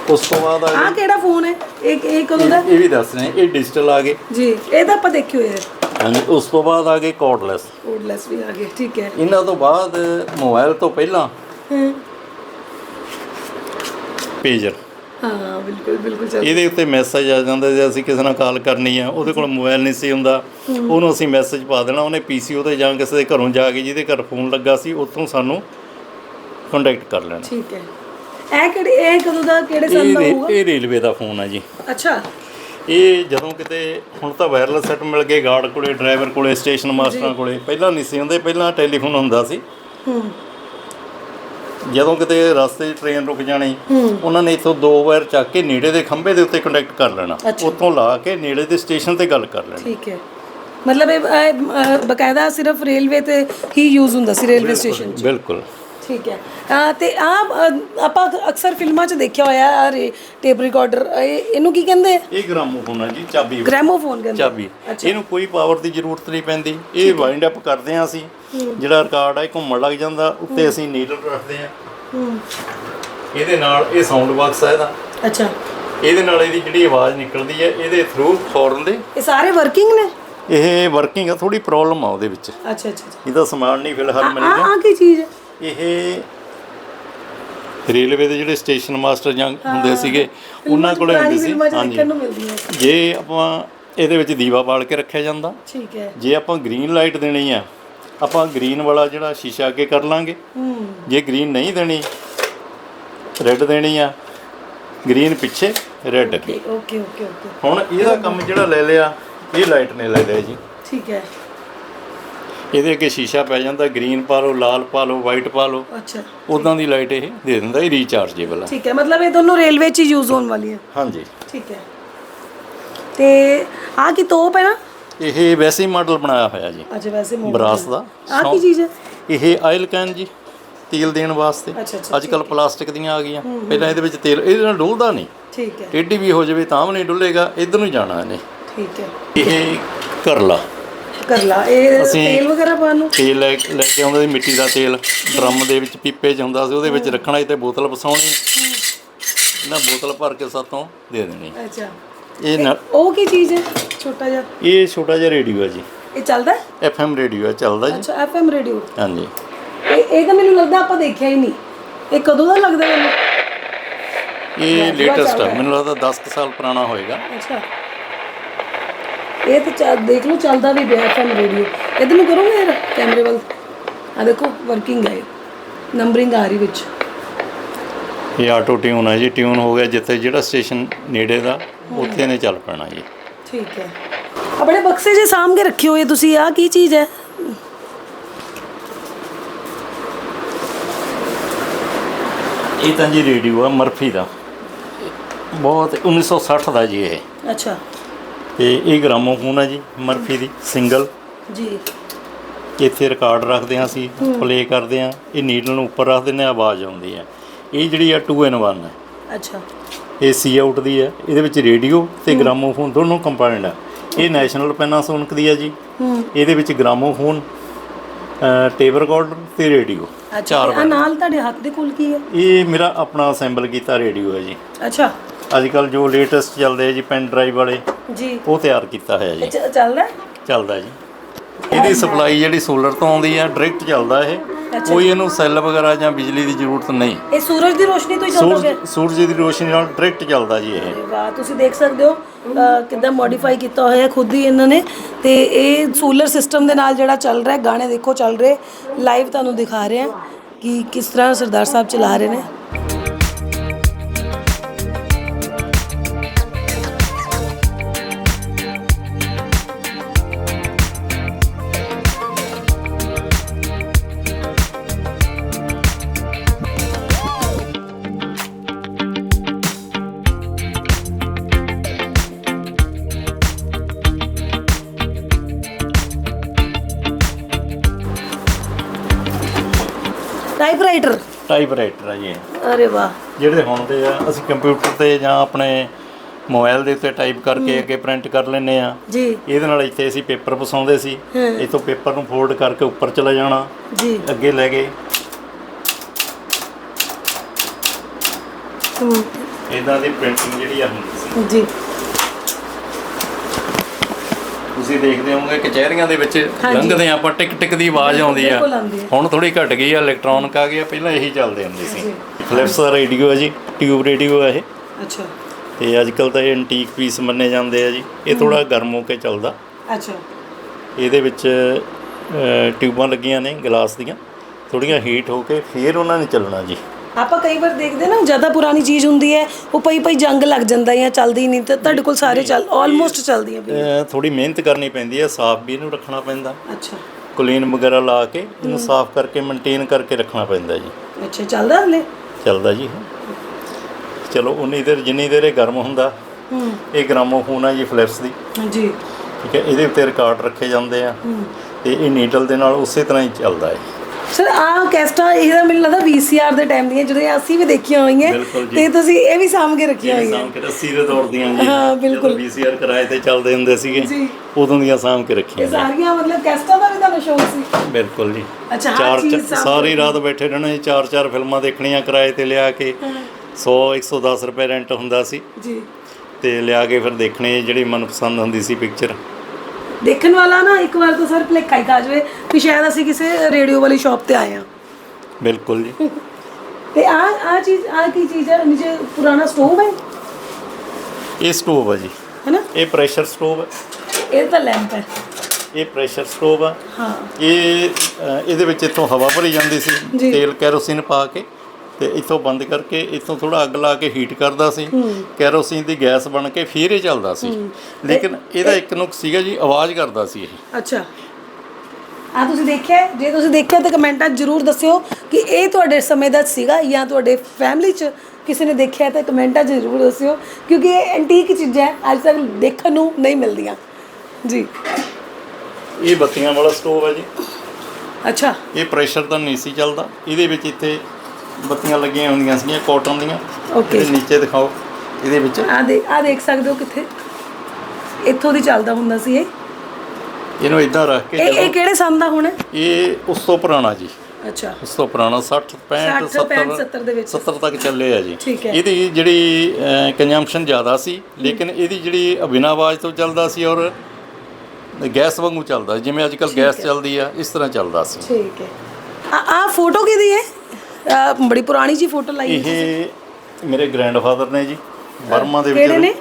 ਉਸ ਤੋਂ ਬਾਅਦ ਆ ਆ ਕਿਹੜਾ ਫੋਨ ਹੈ? ਇਹ ਇਹ ਕਦੋਂ ਦਾ? ਗਏ ਇਹ ਵੀ ਦੱਸਣੇ ਇਹ ਡਿਜੀਟਲ ਆ ਗਏ। ਜੀ ਇਹ ਤਾਂ ਆਪਾਂ ਦੇਖਿਓ ਹੈ ਹਾਂਜੀ ਉਸ ਤੋਂ ਬਾਅਦ ਆ ਗਏ ਕੋਡਲੈਸ ਕੋਡਲੈਸ ਵੀ ਆ ਗਏ ਠੀਕ ਹੈ। ਇਹਨਾਂ ਤੋਂ ਬਾਅਦ ਮੋਬਾਈਲ ਤੋਂ ਪਹਿਲਾਂ ਹਾਂ। ਪੇਜਰ ਹਾਂ ਬਿਲਕੁਲ ਬਿਲਕੁਲ ਚੱਲ। ਇਹਦੇ ਉੱਤੇ ਮੈਸੇਜ ਆ ਜਾਂਦਾ ਜੇ ਅਸੀਂ ਕਿਸੇ ਨਾਲ ਕਾਲ ਕਰਨੀ ਆ ਉਹਦੇ ਕੋਲ ਮੋਬਾਈਲ ਨਹੀਂ ਸੀ ਹੁੰਦਾ। ਉਹਨੂੰ ਅਸੀਂ ਮੈਸੇਜ ਪਾ ਦੇਣਾ ਉਹਨੇ ਪੀਸੀਓ ਤੇ ਜਾਂ ਕਿਸੇ ਦੇ ਘਰੋਂ ਜਾ ਕੇ ਜਿਹਦੇ ਘਰ ਫੋਨ ਲੱਗਾ ਸੀ ਉੱਥੋਂ ਸਾਨੂੰ ਕੰਟੈਕਟ ਕਰ ਲੈਣਾ। ਠੀਕ ਹੈ। ਇਹ ਕਿਹੜੀ ਇਹ ਕਦੋਂ ਦਾ ਕਿਹੜੇ ਸਾਲ ਦਾ ਹੋਊਗਾ? ਇਹ ਰੇਲਵੇ ਦਾ ਫੋਨ ਆ ਜੀ। ਅੱਛਾ। ਇਹ ਜਦੋਂ ਕਿਤੇ ਹੁਣ ਤਾਂ ਵਾਇਰਲੈਸ ਸੈੱਟ ਮਿਲ ਗਏ ਗਾਰਡ ਕੋਲੇ ਡਰਾਈਵਰ ਕੋਲੇ ਸਟੇਸ਼ਨ ਮਾਸਟਰਾਂ ਕੋਲੇ। ਪਹਿਲਾਂ ਨਹੀਂ ਸੀ ਹੁੰਦੇ ਪਹਿਲਾਂ ਟੈਲੀਫੋਨ ਹੁੰਦਾ ਸੀ। ਹੂੰ। ਜਦੋਂ ਕਿਤੇ ਰਸਤੇ 'ਚ ਟ੍ਰੇਨ ਰੁਕ ਜਾਣੀ ਉਹਨਾਂ ਨੇ ਇੱਥੋਂ ਦੋ ਵਾਰ ਚੱਕ ਕੇ ਨੇੜੇ ਦੇ ਖੰਭੇ ਦੇ ਉੱਤੇ ਕੰਟੈਕਟ ਕਰ ਲੈਣਾ। ਉੱਥੋਂ ਲਾ ਕੇ ਨੇੜੇ ਦੇ ਸਟੇਸ਼ਨ ਤੇ ਗੱਲ ਕਰ ਲੈਣੀ। ਠੀਕ ਹੈ। ਮਤਲਬ ਇਹ ਬਕਾਇਦਾ ਸਿਰਫ ਰੇਲਵੇ ਤੇ ਹੀ ਯੂਜ਼ ਹੁੰਦਾ ਸੀ ਰੇਲਵੇ ਸਟੇਸ਼ਨ ਬਿਲਕੁਲ। ਠੀਕ ਹੈ। ਅ, ਤੇ ਆ ਆਪਾਂ ਅਕਸਰ ਫਿਲਮਾਂ 'ਚ ਦੇਖਿਆ ਹੋਇਆ ਆ ਟੇਪ ਰਿਕਾਰਡਰ ਇਹਨੂੰ ਕੀ ਕਹਿੰਦੇ ਆ? ਇਹ ਗ੍ਰਾਮੋਫੋਨ ਆ ਜੀ ਚਾਬੀ। ਗ੍ਰੈਮੋਫੋਨ ਕਹਿੰਦੇ ਚਾਬੀ। ਅੱਛਾ। ਇਹਨੂੰ ਕੋਈ ਪਾਵਰ ਦੀ ਜ਼ਰੂਰਤ ਨਹੀਂ ਪੈਂਦੀ। ਇਹ ਵਾਈਂਡ ਅਪ ਕਰਦੇ ਆ ਅਸੀਂ। ਜਿਹੜਾ ਰਿਕਾਰਡ ਆ ਇਹ ਘੁੰਮਣ ਲੱਗ ਜਾਂਦਾ ਉੱਤੇ ਅਸੀਂ ਨੀਡਲ ਰੱਖਦੇ ਆ ਹੂੰ। ਇਹਦੇ ਨਾਲ ਇਹ ਸਾਊਂਡ ਬਾਕਸ ਆ ਇਹਦਾ। ਅੱਛਾ। ਇਹਦੇ ਨਾਲ ਇਹਦੀ ਜਿਹੜੀ ਆਵਾਜ਼ ਨਿਕਲਦੀ ਹੈ ਇਹਦੇ ਥਰੂ ਹੌਰਨ ਦੇ ਇਹ ਸਾਰੇ ਵਰਕਿੰਗ ਨੇ? ਇਹ ਵਰਕਿੰਗ ਆ ਥੋੜੀ ਪ੍ਰੋਬਲਮ ਆ ਉਹਦੇ ਵਿੱਚ। ਅੱਛਾ ਅੱਛਾ ਅੱਛਾ। ਇਹਦਾ ਸਮਾਨ ਨਹੀਂ ਫਿਲਹਾਲ ਆ ਮਿਲੇਗਾ ਆ ਕੀ ਚੀਜ਼ ਹੈ? ਇਹ ਰੇਲਵੇ ਦੇ ਜਿਹੜੇ ਸਟੇਸ਼ਨ ਮਾਸਟਰ ਜਾਂ ਹੁੰਦੇ ਸੀਗੇ ਉਹਨਾਂ ਕੋਲੇ ਹੁੰਦੀ ਸੀ। ਹਾਂਜੀ। ਜੇ ਆਪਾਂ ਇਹਦੇ ਵਿੱਚ ਦੀਵਾ ਬਾਲ ਕੇ ਰੱਖਿਆ ਜਾਂਦਾ ਠੀਕ ਹੈ। ਜੇ ਆਪਾਂ ਗ੍ਰੀਨ ਲਾਈਟ ਦੇਣੀ ਆ ਆਪਾਂ ਗ੍ਰੀਨ ਵਾਲਾ ਜਿਹੜਾ ਸ਼ੀਸ਼ਾ ਅੱਗੇ ਕਰ ਲਾਂਗੇ। ਹੂੰ। ਜੇ ਗ੍ਰੀਨ ਨਹੀਂ ਦੇਣੀ ਰੈੱਡ ਦੇਣੀ ਆ ਗ੍ਰੀਨ ਪਿੱਛੇ ਰੈੱਡ ਓਕੇ ਓਕੇ ਓਕੇ। ਹੁਣ ਇਹਦਾ ਕੰਮ ਜਿਹੜਾ ਲੈ ਲਿਆ ਇਹ ਲਾਈਟ ਨੇ ਲੈ ਲਿਆ ਜੀ। ਠੀਕ ਹੈ। ਇਹਦੇ ਅੱਗੇ ਸ਼ੀਸ਼ਾ ਪੈ ਜਾਂਦਾ ਗ੍ਰੀਨ ਪਾ ਲਓ ਲਾਲ ਪਾ ਲਓ ਵਾਈਟ ਪਾ ਲਓ। ਅੱਛਾ। ਉਦਾਂ ਦੀ ਲਾਈਟ ਇਹ ਦੇ ਦਿੰਦਾ ਇਹ ਰੀਚਾਰਜੇਬਲ ਆ। ਠੀਕ ਹੈ ਮਤਲਬ ਇਹ ਦੋਨੋਂ ਰੇਲਵੇ 'ਚ ਯੂਜ਼ ਹੋਣ ਵਾਲੀ ਹੈ। ਹਾਂਜੀ। ਠੀਕ ਹੈ। ਤੇ ਆ ਕੀ ਤੋਪ ਹੈ ਨਾ? ਇਹ ਵੈਸੇ ਹੀ ਮਾਡਲ ਬਣਾਇਆ ਹੋਇਆ ਜੀ। ਅੱਛਾ ਵੈਸੇ ਮੋੜ ਬਰਾਸ ਦਾ। ਆ ਕੀ ਚੀਜ਼ ਹੈ? ਇਹ ਆਇਲ ਕੈਨ ਜੀ ਤੇਲ ਦੇਣ ਵਾਸਤੇ। ਅੱਜ ਕੱਲ ਪਲਾਸਟਿਕ ਦੀਆਂ ਆ ਗਈਆਂ। ਪਹਿਲਾਂ ਇਹਦੇ ਵਿੱਚ ਤੇਲ ਇਹਦੇ ਨਾਲ ਡੁੱਲਦਾ ਨਹੀਂ। ਠੀਕ ਹੈ। ਟੇਢੀ ਵੀ ਹੋ ਜਾਵੇ ਤਾਂ ਵੀ ਨਹੀਂ ਡੁੱਲੇਗਾ ਇਧਰ ਨੂੰ ਜਾਣਾ ਇਹਨੇ। ਠੀਕ ਹੈ। ਇਹ ਕਰਲਾ। ਕਰ ਲਾ। ਇਹ ਅਸੀਂ- ਤੇਲ ਵਗੈਰਾ ਪਾਉਣ ਨੂੰ? ਤੇਲ ਲੈ ਲੈ ਕੇ ਆਉਂਦਾ ਸੀ ਮਿੱਟੀ ਦਾ ਤੇਲ। ਡਰਮ ਦੇ ਵਿੱਚ ਪੀਪੇ 'ਚ ਹੁੰਦਾ ਸੀ ਉਹਦੇ ਵਿੱਚ ਰੱਖਣਾ ਤੇ ਬੋਤਲ ਵਸਾਉਣੀ। ਇਹਨਾਂ ਬੋਤਲ ਭਰ ਕੇ ਸਾਤੋਂ ਦੇ ਦੇਣੀ। ਅੱਛਾ। ਇਹ ਨਾ- ਉਹ ਕੀ ਚੀਜ਼ ਹੈ? ਛੋਟਾ ਜਿਹਾ? ਇਹ ਛੋਟਾ ਜਿਹਾ ਰੇਡੀਓ ਹੈ ਜੀ। ਇਹ ਚੱਲਦਾ ਐਫਐਮ ਰੇਡੀਓ ਹੈ ਚੱਲਦਾ ਜੀ। ਅੱਛਾ ਐਫਐਮ ਰੇਡੀਓ। ਹਾਂਜੀ। ਇਹ ਇਹ ਤਾਂ ਮੈਨੂੰ ਲੱਗਦਾ ਆਪਾਂ ਦੇਖਿਆ ਹੀ ਨਹੀਂ। ਇਹ ਕਦੋਂ ਦਾ ਲੱਗਦਾ ਮੈਨੂੰ ਇਹ ਲੇਟੈਸਟ ਹੈ। ਮੈਨੂੰ ਲੱਗਦਾ 10 ਕੁ ਸਾਲ ਪੁਰਾਣਾ ਹੋਏਗਾ। ਅੱਛਾ। ਇਹ ਤਾਂ ਦੇਖ ਲਓ ਚੱਲਦਾ ਵੀ ਪਿਆ ਐਫਐਮ ਰੇਡੀਓ। ਇਧਰ ਨੂੰ ਕਰੋਗੇ ਯਾਰ ਕੈਮਰੇ ਵੱਲ? ਆ ਦੇਖੋ ਵਰਕਿੰਗ ਹੈ ਨੰਬਰਿੰਗ ਆ ਰਹੀ ਵਿੱਚ। ਇਹ ਆਟੋ ਟਿਊਨ ਹੈ ਜੀ ਟਿਊਨ ਹੋ ਗਿਆ ਜਿੱਥੇ ਜਿਹੜਾ ਸਟੇਸ਼ਨ ਨੇੜੇ ਦਾ ਉੱਥੇ ਨੇ ਚੱਲ ਪੈਣਾ ਜੀ। ਠੀਕ ਹੈ। ਆਪਣੇ ਬਕਸੇ ਜੇ ਕੇ ਰੱਖੇ ਹੋਏ ਤੁਸੀਂ ਆ ਕੀ ਚੀਜ਼ ਹੈ? ਇਹ ਤਾਂ ਜੀ ਰੇਡੀਓ ਆ ਮਰਫੀ ਦਾ। ਬਹੁਤ 1960 ਦਾ ਜੀ ਇਹ। ਅੱਛਾ। ਤੇ ਇਹ ਗ੍ਰਾਮੋਫੋਨ ਹੈ ਜੀ ਮਰਫੀ ਦੀ ਸਿੰਗਲ। ਜੀ। ਇੱਥੇ ਰਿਕਾਰਡ ਰੱਖਦੇ ਹਾਂ ਅਸੀਂ ਪਲੇ ਕਰਦੇ ਹਾਂ ਇਹ ਨੀਡਲ ਨੂੰ ਉੱਪਰ ਰੱਖ ਦਿੰਦੇ ਹਾਂ ਆਵਾਜ਼ ਆਉਂਦੀ ਹੈ। ਇਹ ਜਿਹੜੀ ਆ 2 in 1 ਹੈ। ਅੱਛਾ। ਇਹ ਸੀ ਆਊਟ ਦੀ ਹੈ। ਇਹਦੇ ਵਿੱਚ ਰੇਡੀਓ ਤੇ ਗ੍ਰਾਮੋਫੋਨ ਦੋਨੋਂ ਕੰਪਾਈਨਡ ਹੈ ਇਹ ਨੈਸ਼ਨਲ ਪੈਨਾਸੋਨਿਕ ਦੀ ਹੈ ਜੀ। ਇਹਦੇ ਵਿੱਚ ਗ੍ਰਾਮੋਫੋਨ ਟੇਪ ਰਿਕਾਰਡਰ ਤੇ ਰੇਡੀਓ ਚਾਰ ਆ ਨਾਲ ਤੁਹਾਡੇ ਹੱਥ ਦੇ ਕੋਲ ਕੀ ਹੈ? ਇਹ ਮੇਰਾ ਆਪਣਾ ਅਸੈਂਬਲ ਕੀਤਾ ਰੇਡੀਓ ਹੈ ਜੀ। ਅੱਛਾ। ਅੱਜ ਕੱਲ ਜੋ ਲੇਟੈਸਟ ਚੱਲਦੇ ਆ ਜੀ ਪੈਨ ਡਰਾਈਵ ਵਾਲੇ। ਜੀ। ਉਹ ਤਿਆਰ ਕੀਤਾ ਹੋਇਆ ਜੀ। ਚ- ਚੱਲਦਾ? ਹੈ? ਚੱਲਦਾ ਜੀ। ਇਹਦੀ ਸਪਲਾਈ ਜਿਹੜੀ ਸੋਲਰ ਤੋਂ ਆਉਂਦੀ ਹੈ ਡਾਇਰੈਕਟ ਚੱਲਦਾ ਇਹ। ਕੋਈ ਇਹਨੂੰ ਸੈੱਲ ਵਗੈਰਾ ਜਾਂ ਬਿਜਲੀ ਦੀ ਜ਼ਰੂਰਤ ਨਹੀਂ। ਇਹ ਸੂਰਜ ਦੀ ਰੋਸ਼ਨੀ ਤੋਂ ਹੀ ਚੱਲਦਾ ਪਿਆ ਸੂਰਜ ਸੂਰਜ ਦੀ ਰੋਸ਼ਨੀ ਨਾਲ ਡਾਇਰੈਕਟ ਚੱਲਦਾ ਜੀ ਇਹ। ਵਾਹ ਤੁਸੀਂ ਦੇਖ ਸਕਦੇ ਹੋ ਅਹ ਕਿੱਦਾਂ ਮੋਡੀਫਾਈ ਕੀਤਾ ਹੋਇਆ ਹੈ ਖੁਦ ਹੀ ਇਹਨਾਂ ਨੇ। ਤੇ ਇਹ ਸੋਲਰ ਸਿਸਟਮ ਦੇ ਨਾਲ ਜਿਹੜਾ ਚੱਲ ਰਿਹਾ ਹੈ, ਗਾਣੇ ਦੇਖੋ ਚੱਲ ਰਹੇ। ਲਾਈਵ ਤੁਹਾਨੂੰ ਦਿਖਾ ਰਹੇ ਹਾਂ ਕਿ ਕਿਸ ਤਰ੍ਹਾਂ ਸਰਦਾਰ ਸਾਹਿਬ ਚਲਾ ਰਹੇ ਨੇ। ਟਾਈਪਰਾਈਟਰ ਆ ਜੀ ਇਹ। ਅਰੇ ਵਾਹ। ਜਿਹੜੇ ਹੁੰਦੇ ਆ ਅਸੀਂ ਕੰਪਿਊਟਰ ਤੇ ਜਾਂ ਆਪਣੇ ਮੋਬਾਈਲ ਦੇ ਉੱਤੇ ਟਾਈਪ ਕਰਕੇ ਅੱਗੇ ਪ੍ਰਿੰਟ ਕਰ ਲੈਂਦੇ ਆ। ਜੀ। ਇਹਦੇ ਨਾਲ ਇੱਥੇ ਅਸੀਂ ਪੇਪਰ ਪਸਾਉਂਦੇ ਸੀ। ਇਥੋਂ ਪੇਪਰ ਨੂੰ ਫੋਲਡ ਕਰਕੇ ਉੱਪਰ ਚਲੇ ਜਾਣਾ। ਜੀ। ਅੱਗੇ ਲੈ ਗਏ। ਹਮ, ਇਦਾਂ ਦੀ ਪ੍ਰਿੰਟਿੰਗ ਜਿਹੜੀ ਆ ਹੁੰਦੀ ਸੀ। ਜੀ। ਤੁਸੀਂ ਦੇਖਦੇ ਹੋਵੋਗੇ ਕਚਹਿਰੀਆਂ ਦੇ ਵਿੱਚ। ਲੰਘਦੇ ਆ ਆਪਾਂ ਟਿਕ ਟਿਕ ਦੀ ਆਵਾਜ਼ ਆਉਂਦੀ ਆ। ਹੁਣ ਥੋੜੀ ਘਟ ਗਈ ਆ ਇਲੈਕਟ੍ਰੋਨਿਕ ਆ ਗਿਆ ਪਹਿਲਾਂ ਇਹੀ ਚੱਲਦੇ ਹੁੰਦੇ ਸੀ। ਫਿਲਿਪਸ ਦਾ ਰੇਡੀਓ ਹੈ ਜੀ ਟਿਊਬ ਰੇਡੀਓ ਹੈ ਇਹ। ਅੱਛਾ। ਤੇ ਅੱਜ ਕੱਲ ਤਾਂ ਇਹ ਐਂਟੀਕ ਪੀਸ ਮੰਨੇ ਜਾਂਦੇ ਆ ਜੀ। ਇਹ ਥੋੜਾ ਗਰਮ ਹੋ ਕੇ ਚੱਲਦਾ। ਅੱਛਾ। ਇਹਦੇ ਵਿੱਚ ਟਿਊਬਾਂ ਲੱਗੀਆਂ ਨੇ ਗਲਾਸ ਦੀਆਂ। ਥੋੜੀਆਂ ਹੀਟ ਹੋ ਕੇ ਫਿਰ ਉਹਨਾਂ ਨੇ ਚੱਲਣਾ ਜੀ। ਆਪਾਂ ਕਈ ਵਾਰ ਦੇਖਦੇ ਨਾ ਜ਼ਿਆਦਾ ਪੁਰਾਣੀ ਚੀਜ਼ ਹੁੰਦੀ ਹੈ ਉਹ ਪਈ ਪਈ ਜੰਗ ਲੱਗ ਜਾਂਦਾ ਜਾਂ ਚੱਲਦੀ ਨਹੀਂ ਤੇ ਤੁਹਾਡੇ ਕੋਲ ਸਾਰੇ ਚੱਲ ਆਲਮੋਸਟ ਚੱਲਦੀਆਂ ਪਈਆਂ। ਥੋੜੀ ਮਿਹਨਤ ਕਰਨੀ ਪੈਂਦੀ ਹੈ ਸਾਫ਼ ਵੀ ਇਹਨੂੰ ਰੱਖਣਾ ਪੈਂਦਾ। ਅੱਛਾ। ਕੁਲੀਨ ਵਗੈਰਾ ਲਾ ਕੇ ਇਹਨੂੰ ਸਾਫ਼ ਕਰਕੇ ਮੇਨਟੇਨ ਕਰਕੇ ਰੱਖਣਾ ਪੈਂਦਾ ਜੀ। ਅੱਛਾ ਚੱਲਦਾ ਹਲੇ? ਚੱਲਦਾ ਜੀ। ਇਹ। ਚਲੋ ਉਨੀ ਦੇਰ ਜਿੰਨੀ ਦੇਰ ਇਹ ਗਰਮ ਹੁੰਦਾ ਹੂੰ। ਇਹ ਗ੍ਰਾਮੋਫੋਨ ਹੈ ਜੀ ਫਿਲਿਪਸ ਦੀ। ਜੀ ਠੀਕ ਹੈ ਇਹਦੇ ਉੱਤੇ ਰਿਕਾਰਡ ਰੱਖੇ ਜਾਂਦੇ ਆ। ਤੇ ਇਹ ਨੀਡਲ ਦੇ ਨਾਲ ਉਸੇ ਤਰ੍ਹਾਂ ਹੀ ਚੱਲਦਾ ਹੈ। ਸਰ ਆ ਕੈਸਟਾ ਇਹਦਾ ਮੈਨੂੰ ਲੱਗਦਾ VCR ਦੇ ਟਾਈਮ ਦੀਆਂ ਜਿਹੜੇ ਅਸੀਂ ਵੀ ਦੇਖੀਆਂ ਹੋਈਆਂ ਬਿਲਕੁਲ ਜੀ। ਤੇ ਤੁਸੀਂ ਇਹ ਵੀ ਸਾਂਭ ਕੇ ਰੱਖੀਆਂ ਹੋਈਆਂ। ਸਾਂਭ ਕੇ ਰੱਸੀ ਦੇ ਦੌੜਦੀਆਂ ਜੀ ਹਾਂ, ਬਿਲਕੁਲ। VCR ਕਿਰਾਏ ਤੇ ਚੱਲਦੇ ਹੁੰਦੇ ਸੀਗੇ ਜੀ। ਉਦੋਂ ਦੀਆਂ ਕੇ ਇਹ ਰੱਖੀਆਂ ਜੀ। ਸਾਰੀਆਂ ਮਤਲਬ ਕੈਸਟਾ ਦਾ ਵੀ ਤੁਹਾਨੂੰ ਸ਼ੌਕ ਸੀ? ਬਿਲਕੁਲ ਜੀ। ਅੱਛਾ, ਹਰ ਚਾਰ ਚੀਜ਼ ਸਾਂਭ ਸਾਰੀ ਕੇ। ਰਾਤ ਬੈਠੇ ਰਹਿਣਾ ਜੀ ਚਾਰ ਚਾਰ ਫਿਲਮਾਂ ਦੇਖਣੀਆਂ ਕਿਰਾਏ ਤੇ ਲਿਆ ਕੇ 100 110 ਰੁਪਏ ਰੈਂਟ ਹੁੰਦਾ ਸੀ। ਜੀ। ਤੇ ਲਿਆ ਕੇ ਫਿਰ ਦੇਖਣੇ ਜਿਹੜੀ ਮਨਪਸੰਦ ਹੁੰਦੀ ਸੀ ਪਿਕਚਰ ਦੇਖਣ ਵਾਲਾ ਨਾ ਇੱਕ ਵਾਰ ਤਾਂ ਸਰ ਭੁਲੇਖਾ ਹੀ ਖਾ ਜਾਵੇ ਕਿ ਸ਼ਾਇਦ ਅਸੀਂ ਕਿਸੇ ਰੇਡੀਓ ਵਾਲੀ ਸ਼ਾਪ ਤੇ ਆਏ ਹਾਂ। ਬਿਲਕੁਲ ਜੀ। ਤੇ ਆ ਆ ਚੀਜ਼ ਆ ਕੀ ਚੀਜ਼ ਹੈ? ਨੀਚੇ ਪੁਰਾਣਾ ਸਟੋਵ ਹੈ? ਇਹ ਸਟੋਵ ਹੈ ਜੀ। ਹੈਨਾ? ਇਹ ਪ੍ਰੈਸ਼ਰ ਸਟੋਵ ਹੈ ਇਹ ਤਾਂ ਲੈਂਪ ਹੈ। ਇਹ ਪ੍ਰੈਸ਼ਰ ਸਟੋਵ ਆ। ਹਾਂ। ਇਹ ਅ, ਇਹਦੇ ਵਿੱਚ ਇੱਥੋਂ ਹਵਾ ਭਰੀ ਜਾਂਦੀ ਸੀ। ਤੇਲ ਕੈਰੋਸਿਨ ਪਾ ਕੇ ਤੇ ਇੱਥੋਂ ਬੰਦ ਕਰਕੇ ਇੱਥੋਂ ਥੋੜਾ ਅੱਗ ਲਾ ਕੇ ਹੀਟ ਕਰਦਾ ਸੀ। ਕੈਰੋਸੀਨ ਦੀ ਗੈਸ ਬਣ ਕੇ ਫਿਰ ਇਹ ਚੱਲਦਾ ਸੀ। ਲੇਕਿਨ ਇਹਦਾ ਇੱਕ ਨੁਕਸ ਸੀਗਾ ਜੀ ਆਵਾਜ਼ ਕਰਦਾ ਸੀ ਇਹ। ਅੱਛਾ। ਆ ਤੁਸੀਂ ਦੇਖਿਆ? ਜੇ ਤੁਸੀਂ ਦੇਖਿਆ ਤਾਂ ਕਮੈਂਟਾਂ ਜ਼ਰੂਰ ਦੱਸਿਓ ਕਿ ਇਹ ਤੁਹਾਡੇ ਸਮੇਂ ਦਾ ਸੀਗਾ ਜਾਂ ਤੁਹਾਡੇ ਫੈਮਿਲੀ 'ਚ ਕਿਸੇ ਨੇ ਦੇਖਿਆ ਤਾਂ ਕਮੈਂਟਾਂ ਜ਼ਰੂਰ ਦੱਸਿਓ ਕਿਉਂਕਿ ਇਹ ਐਂਟੀਕ ਚੀਜ਼ਾਂ ਹੈ, ਅੱਜ ਤੱਕ ਦੇਖਣ ਨੂੰ ਨਹੀਂ ਮਿਲਦੀਆਂ। ਜੀ। ਇਹ ਬੱਤੀਆਂ ਵਾਲਾ ਸਟੋਵ ਹੈ ਜੀ। ਅੱਛਾ। ਇਹ ਪ੍ਰੈਸ਼ਰ ਤਾਂ ਨਹੀਂ ਸੀ ਚੱਲਦਾ। ਇਹਦੇ ਵਿੱਚ ਇੱਥੇ ਬੱਤੀਆਂ ਲੱਗੀਆਂ ਹੁੰਦੀਆਂ ਸੀਗੀਆਂ ਕਾਟਨ ਦੀਆਂ। Okay. ਇਹ ਨੀਚੇ ਦਿਖਾਓ ਇਹਦੇ ਵਿੱਚ। ਆ ਦੇ ਆ ਦੇਖ ਸਕਦੇ ਹੋ ਕਿੱਥੇ? ਇੱਥੋਂ ਦੀ ਚੱਲਦਾ ਹੁੰਦਾ ਸੀ ਇਹ। ਇਹਨੂੰ ਇਦਾਂ ਰੱਖ ਕੇ ਇਹ ਕਿਹੜੇ ਸੰਨ ਦਾ ਹੋਣਾ? ਇਹ ਉਸ ਤੋਂ ਪੁਰਾਣਾ ਜੀ। ਅੱਛਾ। ਉਸ ਤੋਂ ਪੁਰਾਣਾ 60 65 60, 65, 70 ਦੇ ਵਿੱਚ। 70 ਤੱਕ ਚੱਲੇ ਆ ਜੀ। ਇਹਦੀ ਜਿਹੜੀ ਕੰਜੰਪਸ਼ਨ ਜ਼ਿਆਦਾ ਸੀ ਲੇਕਿਨ ਇਹਦੀ ਜਿਹੜੀ ਬਿਨਾਂ ਆਵਾਜ਼ ਤੋਂ ਚੱਲਦਾ ਸੀ ਔਰ ਗੈਸ ਵਾਂਗੂ ਚੱਲਦਾ ਜਿਵੇਂ ਅੱਜ ਕੱਲ ਗੈਸ ਚੱਲਦੀ ਆ ਇਸ ਤਰ੍ਹਾਂ ਚੱਲਦਾ ਸੀ। ਠੀਕ ਹੈ। ਆ ਆ ਫੋਟੋ ਕਿਹਦੀ ਹੈ? ਆ, ਬੜੀ ਪੁਰਾਣੀ ਜੀ ਫੋਟੋ ਲਾਈ ਹੈ ਇਹ ਮੇਰੇ ਗ੍ਰੈਂਡਫਾਦਰ ਨੇ ਜੀ ਬਰਮਾ ਦੇ ਕਿਹੜੇ ਨੇ?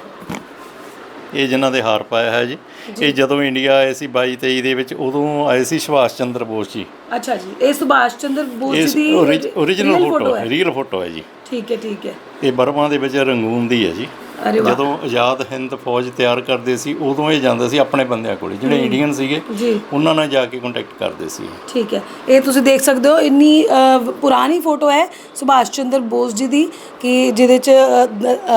ਇਹ ਜਿਨ੍ਹਾਂ ਦੇ ਹਾਰ ਪਾਇਆ ਹੈ ਜੀ। ਇਹ ਜਦੋਂ ਇੰਡੀਆ ਆਏ ਸੀ 22 23 ਦੇ ਵਿੱਚ ਉਦੋਂ ਆਏ ਸੀ ਸੁਭਾਸ਼ ਚੰਦਰ ਬੋਸ ਜੀ। ਅੱਛਾ ਜੀ ਇਹ ਸੁਭਾਸ਼ ਚੰਦਰ ਬੋਸ ਇਹ ਦੀ ਓਰੀਜਨਲ real ਫੋਟੋ ਹੈ ਹੈ। ਰੀਅਲ ਫੋਟੋ ਹੈ ਜੀ। ਠੀਕ ਹੈ ਠੀਕ ਹੈ। ਇਹ ਬਰਮਾ ਦੇ ਵਿੱਚ ਰੰਗੂਨ ਦੀ ਹੈ ਜੀ। ਅਰੇ ਵਾਹ। ਜਦੋਂ ਆਜ਼ਾਦ ਹਿੰਦ ਫੌਜ ਤਿਆਰ ਕਰਦੇ ਸੀ ਉਦੋਂ ਇਹ ਜਾਂਦੇ ਸੀ ਆਪਣੇ ਬੰਦਿਆਂ ਕੋਲ ਜਿਹੜੇ ਇੰਡੀਅਨ ਸੀਗੇ ਉਹਨਾਂ ਨਾਲ ਜਾ ਕੇ ਕੰਟੈਕਟ ਕਰਦੇ ਸੀ ਠੀਕ ਹੈ। ਇਹ ਤੁਸੀਂ ਦੇਖ ਸਕਦੇ ਹੋ ਇੰਨੀ ਪੁਰਾਣੀ ਫੋਟੋ ਹੈ ਸੁਭਾਸ਼ ਚੰਦਰ ਬੋਸ ਜੀ ਦੀ ਕਿ ਜਿਹਦੇ ਚ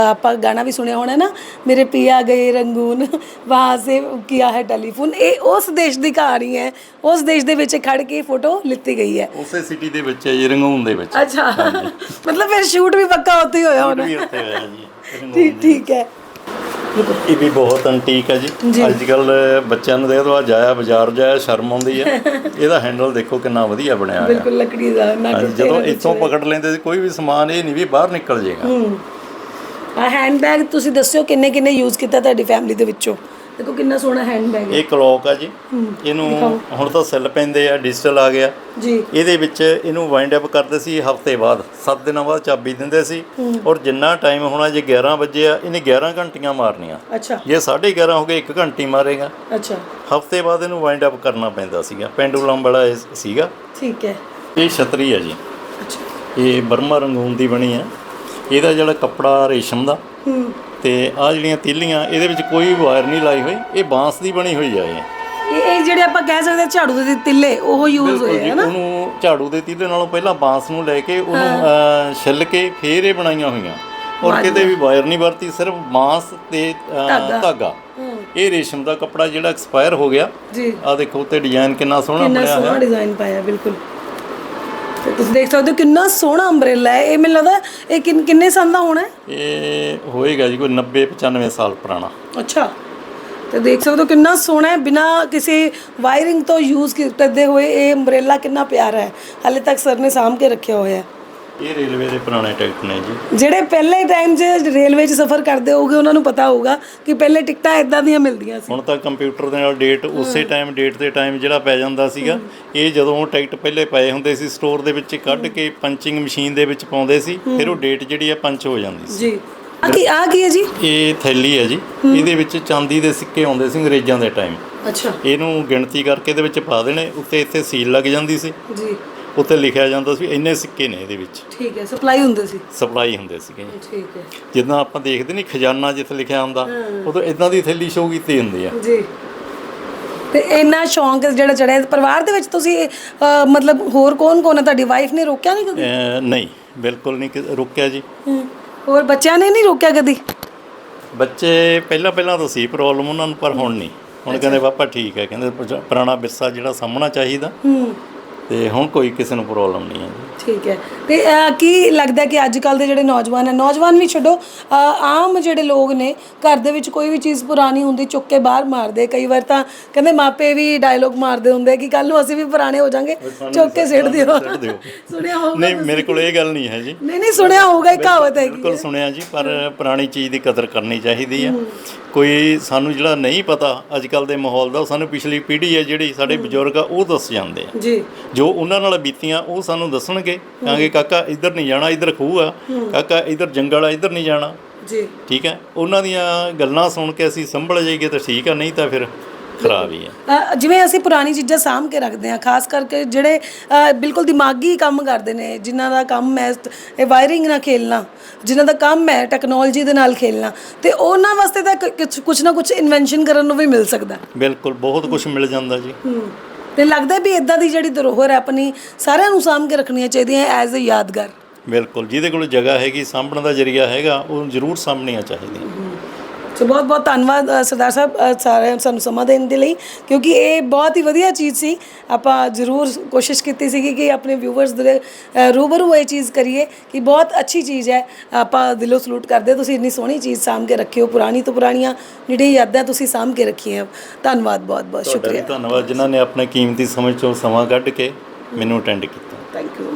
ਆਪਾਂ ਗਾਣਾ ਵੀ ਸੁਣਿਆ ਹੋਣਾ ਨਾ ਮੇਰੇ ਪਿਆ ਗਏ ਰੰਗੂਨ ਵਹਾਂ ਸੇ ਕੀਆ ਹੈ ਟੈਲੀਫੋਨ। ਇਹ ਉਸ ਦੇਸ਼ ਦੀ ਕਹਾਣੀ ਹੈ ਉਸ ਦੇਸ਼ ਦੇ ਵਿੱਚ ਖੜ ਕੇ ਫੋਟੋ ਲਿੱਤੀ ਗਈ ਹੈ। ਉਸੇ ਸਿਟੀ ਦੇ ਵਿੱਚ ਹੈ ਜੀ ਰੰਗੂਨ ਦੇ ਵਿੱਚ। ਅੱਛਾ। ਮਤਲਬ ਫਿਰ ਸ਼ੂਟ ਵੀ ਪੱਕਾ ਉੱਥੇ ਹੀ ਹੋਇਆ ਹੋਣਾ। ਠੀਕ ਠੀਕ ਹੈ। ਇਹ ਵੀ ਬਹੁਤ ਅੰਟੀਕ ਹੈ ਜੀ। ਅੱਜ ਕੱਲ ਬੱਚਿਆਂ ਨੂੰ ਦੇਖੋ ਆ ਜਾਇਆ ਬਾਜ਼ਾਰ ਜਾਇਆ ਸ਼ਰਮ ਆਉਂਦੀ ਹੈ। ਇਹਦਾ ਹੈਂਡਲ ਦੇਖੋ ਕਿੰਨਾ ਵਧੀਆ ਬਣਿਆ ਹੋਇਆ। ਬਿਲਕੁਲ ਲੱਕੜੀ ਦਾ ਨਾ ਜਦੋਂ ਇੱਥੋਂ ਪਕੜ ਲੈਂਦੇ ਸੀ ਕੋਈ ਵੀ ਸਮਾਨ ਇਹ ਨਹੀਂ ਵੀ ਬਾਹਰ ਨਿਕਲ ਜਾਏਗਾ ਹੂੰ। ਆ ਹੈਂਡਬੈਗ ਤੁਸੀਂ ਦੱਸਿਓ ਕਿੰਨੇ ਕਿੰਨੇ ਯੂਜ਼ ਕੀਤਾ ਤੁਹਾਡੀ ਫੈਮਿਲੀ ਦੇ ਵਿੱਚੋਂ? ਦੇਖੋ ਕਿੰਨਾ ਸੋਹਣਾ ਹੈਂਡਬੈਗ ਹੈ। ਇਹ ਕਲੌਕ ਆ ਜੀ। ਇਹਨੂੰ ਹੁਣ ਤਾਂ ਸੈੱਲ ਪੈਂਦੇ ਆ ਡਿਜੀਟਲ ਆ ਗਿਆ। ਜੀ। ਇਹਦੇ ਵਿੱਚ ਇਹਨੂੰ ਵਾਈਂਡ ਅਪ ਕਰਦੇ ਸੀ ਹਫ਼ਤੇ ਬਾਅਦ 7 ਦਿਨਾਂ ਬਾਅਦ ਚਾਬੀ ਦਿੰਦੇ ਸੀ। ਔਰ ਜਿੰਨਾ ਟਾਈਮ ਹੋਣਾ ਜੇ 11 ਵਜੇ ਆ ਇਹਨੇ 11 ਘੰਟੀਆਂ ਮਾਰਨੀਆਂ। ਅੱਛਾ। ਜੇ 11:30 ਹੋ ਗਏ 1 ਘੰਟੀ ਮਾਰੇਗਾ। ਅੱਛਾ। ਹਫ਼ਤੇ ਬਾਅਦ ਇਹਨੂੰ ਵਾਈਂਡ ਅਪ ਕਰਨਾ ਪੈਂਦਾ ਸੀਗਾ। ਪੈਂਡੂਲਮ ਵਾਲਾ ਸੀਗਾ। ਠੀਕ ਹੈ। ਇਹ ਛਤਰੀ ਹੈ ਜੀ। ਅੱਛਾ। ਇਹ ਬਰਮਾ ਰੰਗੂਨ ਦੀ ਬਣੀ ਆ। ਇਹਦਾ ਜਿਹੜਾ ਕੱਪੜਾ ਰੇਸ਼ਮ ਦਾ ਹੂੰ। ਤੇ ਆ ਜਿਹੜੀਆਂ ਤੀਲੀਆਂ ਇਹਦੇ ਵਿੱਚ ਕੋਈ ਵਾਇਰ ਨਹੀਂ ਲਾਈ ਹੋਈ ਇਹ ਬਾਂਸ ਦੀ ਬਣੀ ਹੋਈ ਆ ਇਹ। ਇਹ ਇਹ ਜਿਹੜੇ ਆਪਾਂ ਕਹਿ ਸਕਦੇ ਹਾਂ ਝਾੜੂ ਦੇ ਤਿੱਲੇ ਉਹ ਯੂਜ਼ ਹੋਏ ਜੀ, ਹੈ ਨਾ ਉਹਨੂੰ ਝਾੜੂ ਦੇ ਤੀਲੇ ਨਾਲੋਂ ਪਹਿਲਾਂ ਬਾਂਸ ਨੂੰ ਲੈ ਕੇ ਉਹਨੂੰ ਅਹ, ਛਿੱਲ ਕੇ ਫੇਰ ਇਹ ਬਣਾਈਆਂ ਹੋਈਆਂ। ਔਰ ਕਿਤੇ ਵੀ ਵਾਇਰ ਨਹੀਂ ਵਰਤੀ ਸਿਰਫ ਬਾਂਸ ਤੇ ਅਹ, ਧਾਗਾ। ਇਹ ਰੇਸ਼ਮ ਦਾ ਕੱਪੜਾ ਜਿਹੜਾ ਐਕਸਪਾਇਰ ਹੋ ਗਿਆ। ਜੀ। ਆ ਦੇਖੋ ਉੱਤੇ ਡਿਜ਼ਾਈਨ ਕਿੰਨਾ ਸੋਹਣਾ ਕਿੰਨਾ ਬਣਿਆ ਸੋਹਣਾ ਡਿਜ਼ਾਈਨ ਪਾਇਆ ਬਿਲਕੁਲ। ਤੇ ਤੁਸੀਂ ਦੇਖ ਸਕਦੇ ਹੋ ਕਿੰਨਾ ਸੋਹਣਾ ਅੰਬ੍ਰੇਲਾ ਹੈ। ਇਹ ਮੈਨੂੰ ਲੱਗਦਾ ਇਹ ਕਿੰਨ- ਕਿੰਨੇ ਸਾਲ ਦਾ ਹੋਣਾ ਹੈ? ਇਹ ਹੋਏਗਾ ਜੀ ਕੋਈ 90 95 ਸਾਲ ਪੁਰਾਣਾ। ਅੱਛਾ। ਤੇ ਦੇਖ ਸਕਦੇ ਹੋ ਕਿੰਨਾ ਸੋਹਣਾ ਹੈ। ਬਿਨਾ ਕਿਸੇ ਵਾਇਰਿੰਗ ਤੋਂ ਯੂਜ਼ ਕਰਦੇ ਹੋਏ ਇਹ ਅੰਬ੍ਰੇਲਾ ਕਿੰਨਾ ਪਿਆਰਾ ਹੈ। ਹਾਲੇ ਤੱਕ ਸਰ ਨੇ ਸਾਂਭ ਕੇ ਰੱਖਿਆ ਹੋਇਆ ਹੈ। ਇਹ ਰੇਲਵੇ ਦੇ ਪੁਰਾਣੇ ਟਿਕਟ ਨੇ ਜੀ। ਜਿਹੜੇ ਪਹਿਲੇ ਟਾਈਮ 'ਚ ਰੇਲਵੇ 'ਚ ਸਫ਼ਰ ਕਰਦੇ ਹੋਗੇ ਉਹਨਾਂ ਨੂੰ ਪਤਾ ਹੋਊਗਾ ਕਿ ਪਹਿਲੇ ਟਿਕਟਾਂ ਇਦਾਂ ਦੀਆਂ ਮਿਲਦੀਆਂ ਸੀ। ਹੁਣ ਤਾਂ ਕੰਪਿਊਟਰ ਦੇ ਨਾਲ ਡੇਟ ਉਸੇ ਟਾਈਮ ਡੇਟ ਦੇ ਟਾਈਮ ਜਿਹੜਾ ਪੈ ਜਾਂਦਾ ਸੀਗਾ ਇਹ ਜਦੋਂ ਟਿਕਟ ਪਹਿਲੇ ਪਏ ਹੁੰਦੇ ਸੀ ਸਟੋਰ ਦੇ ਵਿੱਚ ਕੱਢ ਕੇ ਪੰਚਿੰਗ ਮਸ਼ੀਨ ਦੇ ਵਿੱਚ ਪਾਉਂਦੇ ਸੀ ਫਿਰ ਉਹ ਡੇਟ ਜਿਹੜੀ ਆ ਪੰਚ ਹੋ ਜਾਂਦੀ ਸੀ। ਜੀ। ਆ ਕੀ ਆ ਕੀ ਹੈ ਜੀ? ਇਹ ਥੈਲੀ ਹੈ ਜੀ। ਇਹਦੇ ਵਿੱਚ ਚਾਂਦੀ ਦੇ ਸਿੱਕੇ ਆਉਂਦੇ ਸੀ ਅੰਗਰੇਜ਼ਾਂ ਦੇ ਟਾਈਮ ਅੱਛਾ। ਇਹਨੂੰ ਗਿਣਤੀ ਕਰਕੇ ਇਹਦੇ ਵਿੱਚ ਪਾ ਦੇਣੇ ਉੱਤੇ ਇੱਥੇ ਸੀਲ ਲੱਗ ਜਾਂਦੀ ਸੀ। ਜੀ। ਉੱਤੇ ਲਿਖਿਆ ਜਾਂਦਾ ਸੀ ਇੰਨੇ ਸਿੱਕੇ ਨੇ ਇਹਦੇ ਵਿੱਚ। ਠੀਕ ਹੈ ਸਪਲਾਈ ਹੁੰਦੇ ਸੀ। ਸਪਲਾਈ ਹੁੰਦੇ ਸੀਗੇ। ਜੀ। ਠੀਕ ਹੈ। ਜਿੱਦਾਂ ਆਪਾਂ ਦੇਖਦੇ ਨਹੀਂ ਖਜ਼ਾਨਾ ਜਿੱਥੇ ਲਿਖਿਆ ਹੁੰਦਾ ਉਦੋਂ ਇਦਾਂ ਦੀ ਥੈਲੀ ਸ਼ੋਅ ਕੀਤੀ ਹੁੰਦੀ ਆ। ਜੀ। ਤੇ ਇੰਨਾ ਸ਼ੌਂਕ ਜਿਹੜਾ ਚੜਿਆ ਪਰਿਵਾਰ ਦੇ ਵਿੱਚ ਤੁਸੀਂ ਅਹ, ਮਤਲਬ ਹੋਰ ਕੌਣ ਕੌਣ ਹੈ? ਤੁਹਾਡੀ ਵਾਈਫ ਨੇ ਰੋਕਿਆ ਨਹੀਂ ਕਦੀ? ਅਹ ਨਹੀਂ ਬਿਲਕੁਲ ਨਹੀਂ ਕਿ- ਰੁਕਿਆ ਜੀ। ਹੋਰ ਬੱਚਿਆਂ ਨੇ ਨਹੀਂ ਰੋਕਿਆ ਕਦੀ? ਬੱਚੇ ਪਹਿਲਾਂ ਪਹਿਲਾਂ ਤਾਂ ਸੀ ਪ੍ਰੋਬਲਮ ਉਹਨਾਂ ਨੂੰ ਪਰ ਹੁਣ ਨਹੀਂ। ਹੁਣ ਕਹਿੰਦੇ ਪਾਪਾ ਠੀਕ ਹੈ। ਕਹਿੰਦੇ ਪੁਰਾ- ਪੁਰਾਣਾ ਵਿਰਸਾ ਜਿਹੜਾ ਸਾਹਮਣਾ ਚਾਹੀਦਾ। ਹੂੰ। ਤੇ ਹੁਣ ਕੋਈ ਕਿਸੇ ਨੂੰ ਪ੍ਰੋਬਲਮ ਨਹੀਂ ਹੈ ਜੀ। ਠੀਕ ਹੈ। ਤੇ ਅਹ, ਕੀ ਲੱਗਦਾ ਕਿ ਅੱਜ ਕੱਲ ਦੇ ਜਿਹੜੇ ਨੌਜਵਾਨ ਹੈ ਨੌਜਵਾਨ ਵੀ ਛੱਡੋ ਅਹ, ਆਮ ਜਿਹੜੇ ਲੋਕ ਨੇ ਘਰ ਦੇ ਵਿੱਚ ਕੋਈ ਵੀ ਚੀਜ਼ ਪੁਰਾਣੀ ਹੁੰਦੀ ਚੁੱਕ ਕੇ ਬਾਹਰ ਮਾਰਦੇ। ਕਈ ਵਾਰ ਤਾਂ ਕਹਿੰਦੇ ਮਾਪੇ ਵੀ ਡਾਇਲੋਗ ਮਾਰਦੇ ਹੁੰਦੇ ਕਿ ਕੱਲ ਨੂੰ ਅਸੀਂ ਵੀ ਪੁਰਾਣੇ ਹੋ ਜਾਾਂਗੇ ਚੁੱਕ ਕੇ ਸਿੱਟ ਦਿਓ। ਸਿੱਟ ਦਿਓ। ਸੁਣਿਆ ਹੋਊਗਾ ਨਹੀਂ ਮੇਰੇ ਕੋਲ ਇਹ ਗੱਲ ਨਹੀਂ ਹੈ ਜੀ। ਨਹੀਂ ਨਹੀਂ ਸੁਣਿਆ ਹੋਊਗਾ ਇੱਕ ਕਹਾਵਤ ਹੈਗੀ ਬਿਲਕੁਲ ਸੁਣਿਆ ਜੀ ਪਰ ਪੁਰਾਣੀ ਚੀਜ਼ ਦੀ ਕਦਰ ਕਰਨੀ ਚਾਹੀਦੀ ਆ ਕੋਈ ਸਾਨੂੰ ਜਿਹੜਾ ਨਹੀਂ ਪਤਾ ਅੱਜ ਕੱਲ ਦੇ ਮਾਹੌਲ ਦਾ ਉਹ ਸਾਨੂੰ ਪਿਛਲੀ ਪੀੜ੍ਹੀ ਹੈ ਜਿਹੜੀ ਸਾਡੇ ਬਜ਼ੁਰਗ ਆ ਉਹ ਦੱਸ ਜਾਂਦੇ ਆ। ਜੀ। ਜੋ ਉਹਨਾਂ ਨਾਲ ਬੀਤੀਆਂ ਉਹ ਸਾਨੂੰ ਦੱਸਣਗੇ ਕਹਾਂਗੇ ਕਾਕਾ ਇੱਧਰ ਨਹੀਂ ਜਾਣਾ ਇੱਧਰ ਖੂਹ ਆ। ਕਾਕਾ ਇੱਧਰ ਜੰਗਲ ਆ ਇੱਧਰ ਨਹੀਂ ਜਾਣਾ। ਜੀ। ਠੀਕ ਹੈ? ਉਹਨਾਂ ਦੀਆਂ ਗੱਲਾਂ ਸੁਣ ਕੇ ਅਸੀਂ ਸੰਭਲ ਜਾਈਏ ਤਾਂ ਠੀਕ ਆ ਨਹੀਂ ਤਾਂ ਫਿਰ ਖਰਾਬ ਹੀ ਹੈ ਜਿਵੇਂ ਅਸੀਂ ਪੁਰਾਣੀ ਚੀਜ਼ਾਂ ਸਾਂਭ ਕੇ ਰੱਖਦੇ ਹਾਂ ਖਾਸ ਕਰਕੇ ਜਿਹੜੇ ਬਿਲਕੁਲ ਦਿਮਾਗੀ ਕੰਮ ਕਰਦੇ ਨੇ ਜਿਨ੍ਹਾਂ ਦਾ ਕੰਮ ਹੈ ਇਹ ਵਾਇਰਿੰਗ ਨਾਲ ਖੇਲਣਾ ਜਿਨ੍ਹਾਂ ਦਾ ਕੰਮ ਹੈ ਟੈਕਨੋਲੋਜੀ ਦੇ ਨਾਲ ਖੇਲਣਾ ਤੇ ਉਹਨਾਂ ਵਾਸਤੇ ਤਾਂ ਕੁਝ ਨਾ ਕੁਝ ਇਨਵੈਂਸ਼ਨ ਕਰਨ ਨੂੰ ਵੀ ਮਿਲ ਸਕਦਾ। ਬਿਲਕੁਲ ਬਹੁਤ ਕੁਝ ਮਿਲ ਜਾਂਦਾ ਜੀ। ਤੇ ਲੱਗਦਾ ਵੀ ਇਦਾਂ ਦੀ ਜਿਹੜੀ ਧਰੋਹਰ ਹੈ ਆਪਣੀ ਸਾਰਿਆਂ ਨੂੰ ਸਾਂਭ ਕੇ ਰੱਖਣੀਆਂ ਚਾਹੀਦੀਆਂ ਐਜ਼ ਅ ਯਾਦਗਾਰ। ਬਿਲਕੁਲ ਜਿਹਦੇ ਕੋਲ ਜਗ੍ਹਾ ਹੈਗੀ ਸਾਂਭਣ ਦਾ ਜਰੀਆ ਹੈਗਾ ਉਹ ਜ਼ਰੂਰ ਸਾਂਭਣੀਆਂ ਚਾਹੀਦੀਆਂ। ਸੋ ਬਹੁਤ ਬਹੁਤ ਧੰਨਵਾਦ ਅ, ਸਰਦਾਰ ਸਾਹਿਬ ਅ, ਸਾਰਿਆਂ ਸਾਨੂੰ ਸਮਾਂ ਦੇਣ ਦੇ ਲਈ ਕਿਉਂਕਿ ਇਹ ਬਹੁਤ ਹੀ ਵਧੀਆ ਚੀਜ਼ ਸੀ। ਆਪਾਂ ਜ਼ਰੂਰ ਕੋਸ਼ਿਸ਼ ਕੀਤੀ ਸੀ ਕਿ ਆਪਣੇ ਵਿਊਵਰਸ ਦੇ ਅ, ਰੂਬਰੂ ਇਹ ਚੀਜ਼ ਕਰੀਏ ਕਿ ਬਹੁਤ ਅੱਛੀ ਚੀਜ਼ ਹੈ। ਆਪਾਂ ਦਿਲੋਂ ਸਲੂਟ ਕਰਦੇ ਹਾਂ। ਤੁਸੀਂ ਇੰਨੀ ਸੋਹਣੀ ਚੀਜ਼ ਸਾਂਭ ਕੇ ਰੱਖਿਓ ਪੁਰਾਣੀ ਤੋਂ ਪੁਰਾਣੀਆਂ ਜਿਹੜੀਆਂ ਯਾਦਾਂ ਤੁਸੀਂ ਸਾਂਭ ਕੇ ਰੱਖੀਆਂ। ਧੰਨਵਾਦ ਬਹੁਤ ਬਹੁਤ ਤੁਹਾਡਾ ਵੀ ਸ਼ੁਕਰੀਆ। ਧੰਨਵਾਦ ਜਿਨ੍ਹਾਂ ਨੇ ਆਪਣੇ ਕੀਮਤੀ ਸਮੇਂ ਚੋਂ ਸਮਾਂ ਕੱਢ ਕੇ ਮੈਨੂੰ ਅਟੈਂਡ ਕੀਤਾ। ਥੈਂਕ ਯੂ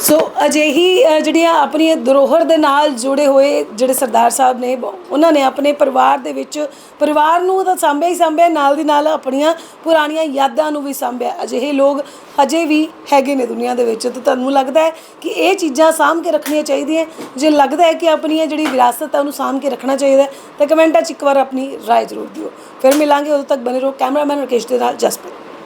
ਸੋ ਅਜਿਹੀ ਅ, ਜਿਹੜੀ ਆਪਣੀ ਧਰੋਹਰ ਦੇ ਨਾਲ ਜੁੜੇ ਹੋਏ ਜਿਹੜੇ ਸਰਦਾਰ ਸਾਹਿਬ ਨੇ ਬ- ਉਹਨਾਂ ਨੇ ਆਪਣੇ ਪਰਿਵਾਰ ਦੇ ਵਿੱਚ ਪਰਿਵਾਰ ਨੂੰ ਤਾਂ ਸਾਂਭਿਆ ਹੀ ਸਾਂਭਿਆ ਨਾਲ ਦੀ ਨਾਲ ਆਪਣੀਆਂ ਪੁਰਾਣੀਆਂ ਯਾਦਾਂ ਨੂੰ ਵੀ ਸਾਂਭਿਆ। ਅਜਿਹੇ ਲੋਕ ਅਜੇ ਵੀ ਹੈਗੇ ਨੇ ਦੁਨੀਆ ਦੇ ਵਿੱਚ। ਤੇ ਤੁਹਾਨੂੰ ਲੱਗਦਾ ਹੈ ਕਿ ਇਹ ਚੀਜ਼ਾਂ ਸਾਂਭ ਕੇ ਰੱਖਣੀਆਂ ਚਾਹੀਦੀਆਂ ਜੇ ਲੱਗਦਾ ਹੈ ਕਿ ਆਪਣੀਆਂ ਜਿਹੜੀ ਵਿਰਾਸਤ ਹੈ ਉਹਨੂੰ ਸਾਂਭ ਕੇ ਰੱਖਣਾ ਚਾਹੀਦਾ ਤਾਂ ਕਮੈਂਟਾਂ 'ਚ ਇੱਕ ਵਾਰ ਆਪਣੀ ਰਾਏ ਜ਼ਰੂਰ ਦਿਓ। ਫਿਰ ਮਿਲਾਂਗੇ ਉਦੋਂ ਤੱਕ ਬਨੇ ਰਹੋ ਕੈਮਰਾਮੈਨ ਰਕੇਸ਼ ਦੇ ਨਾਲ ਜਸਪ੍ਰੀਤ।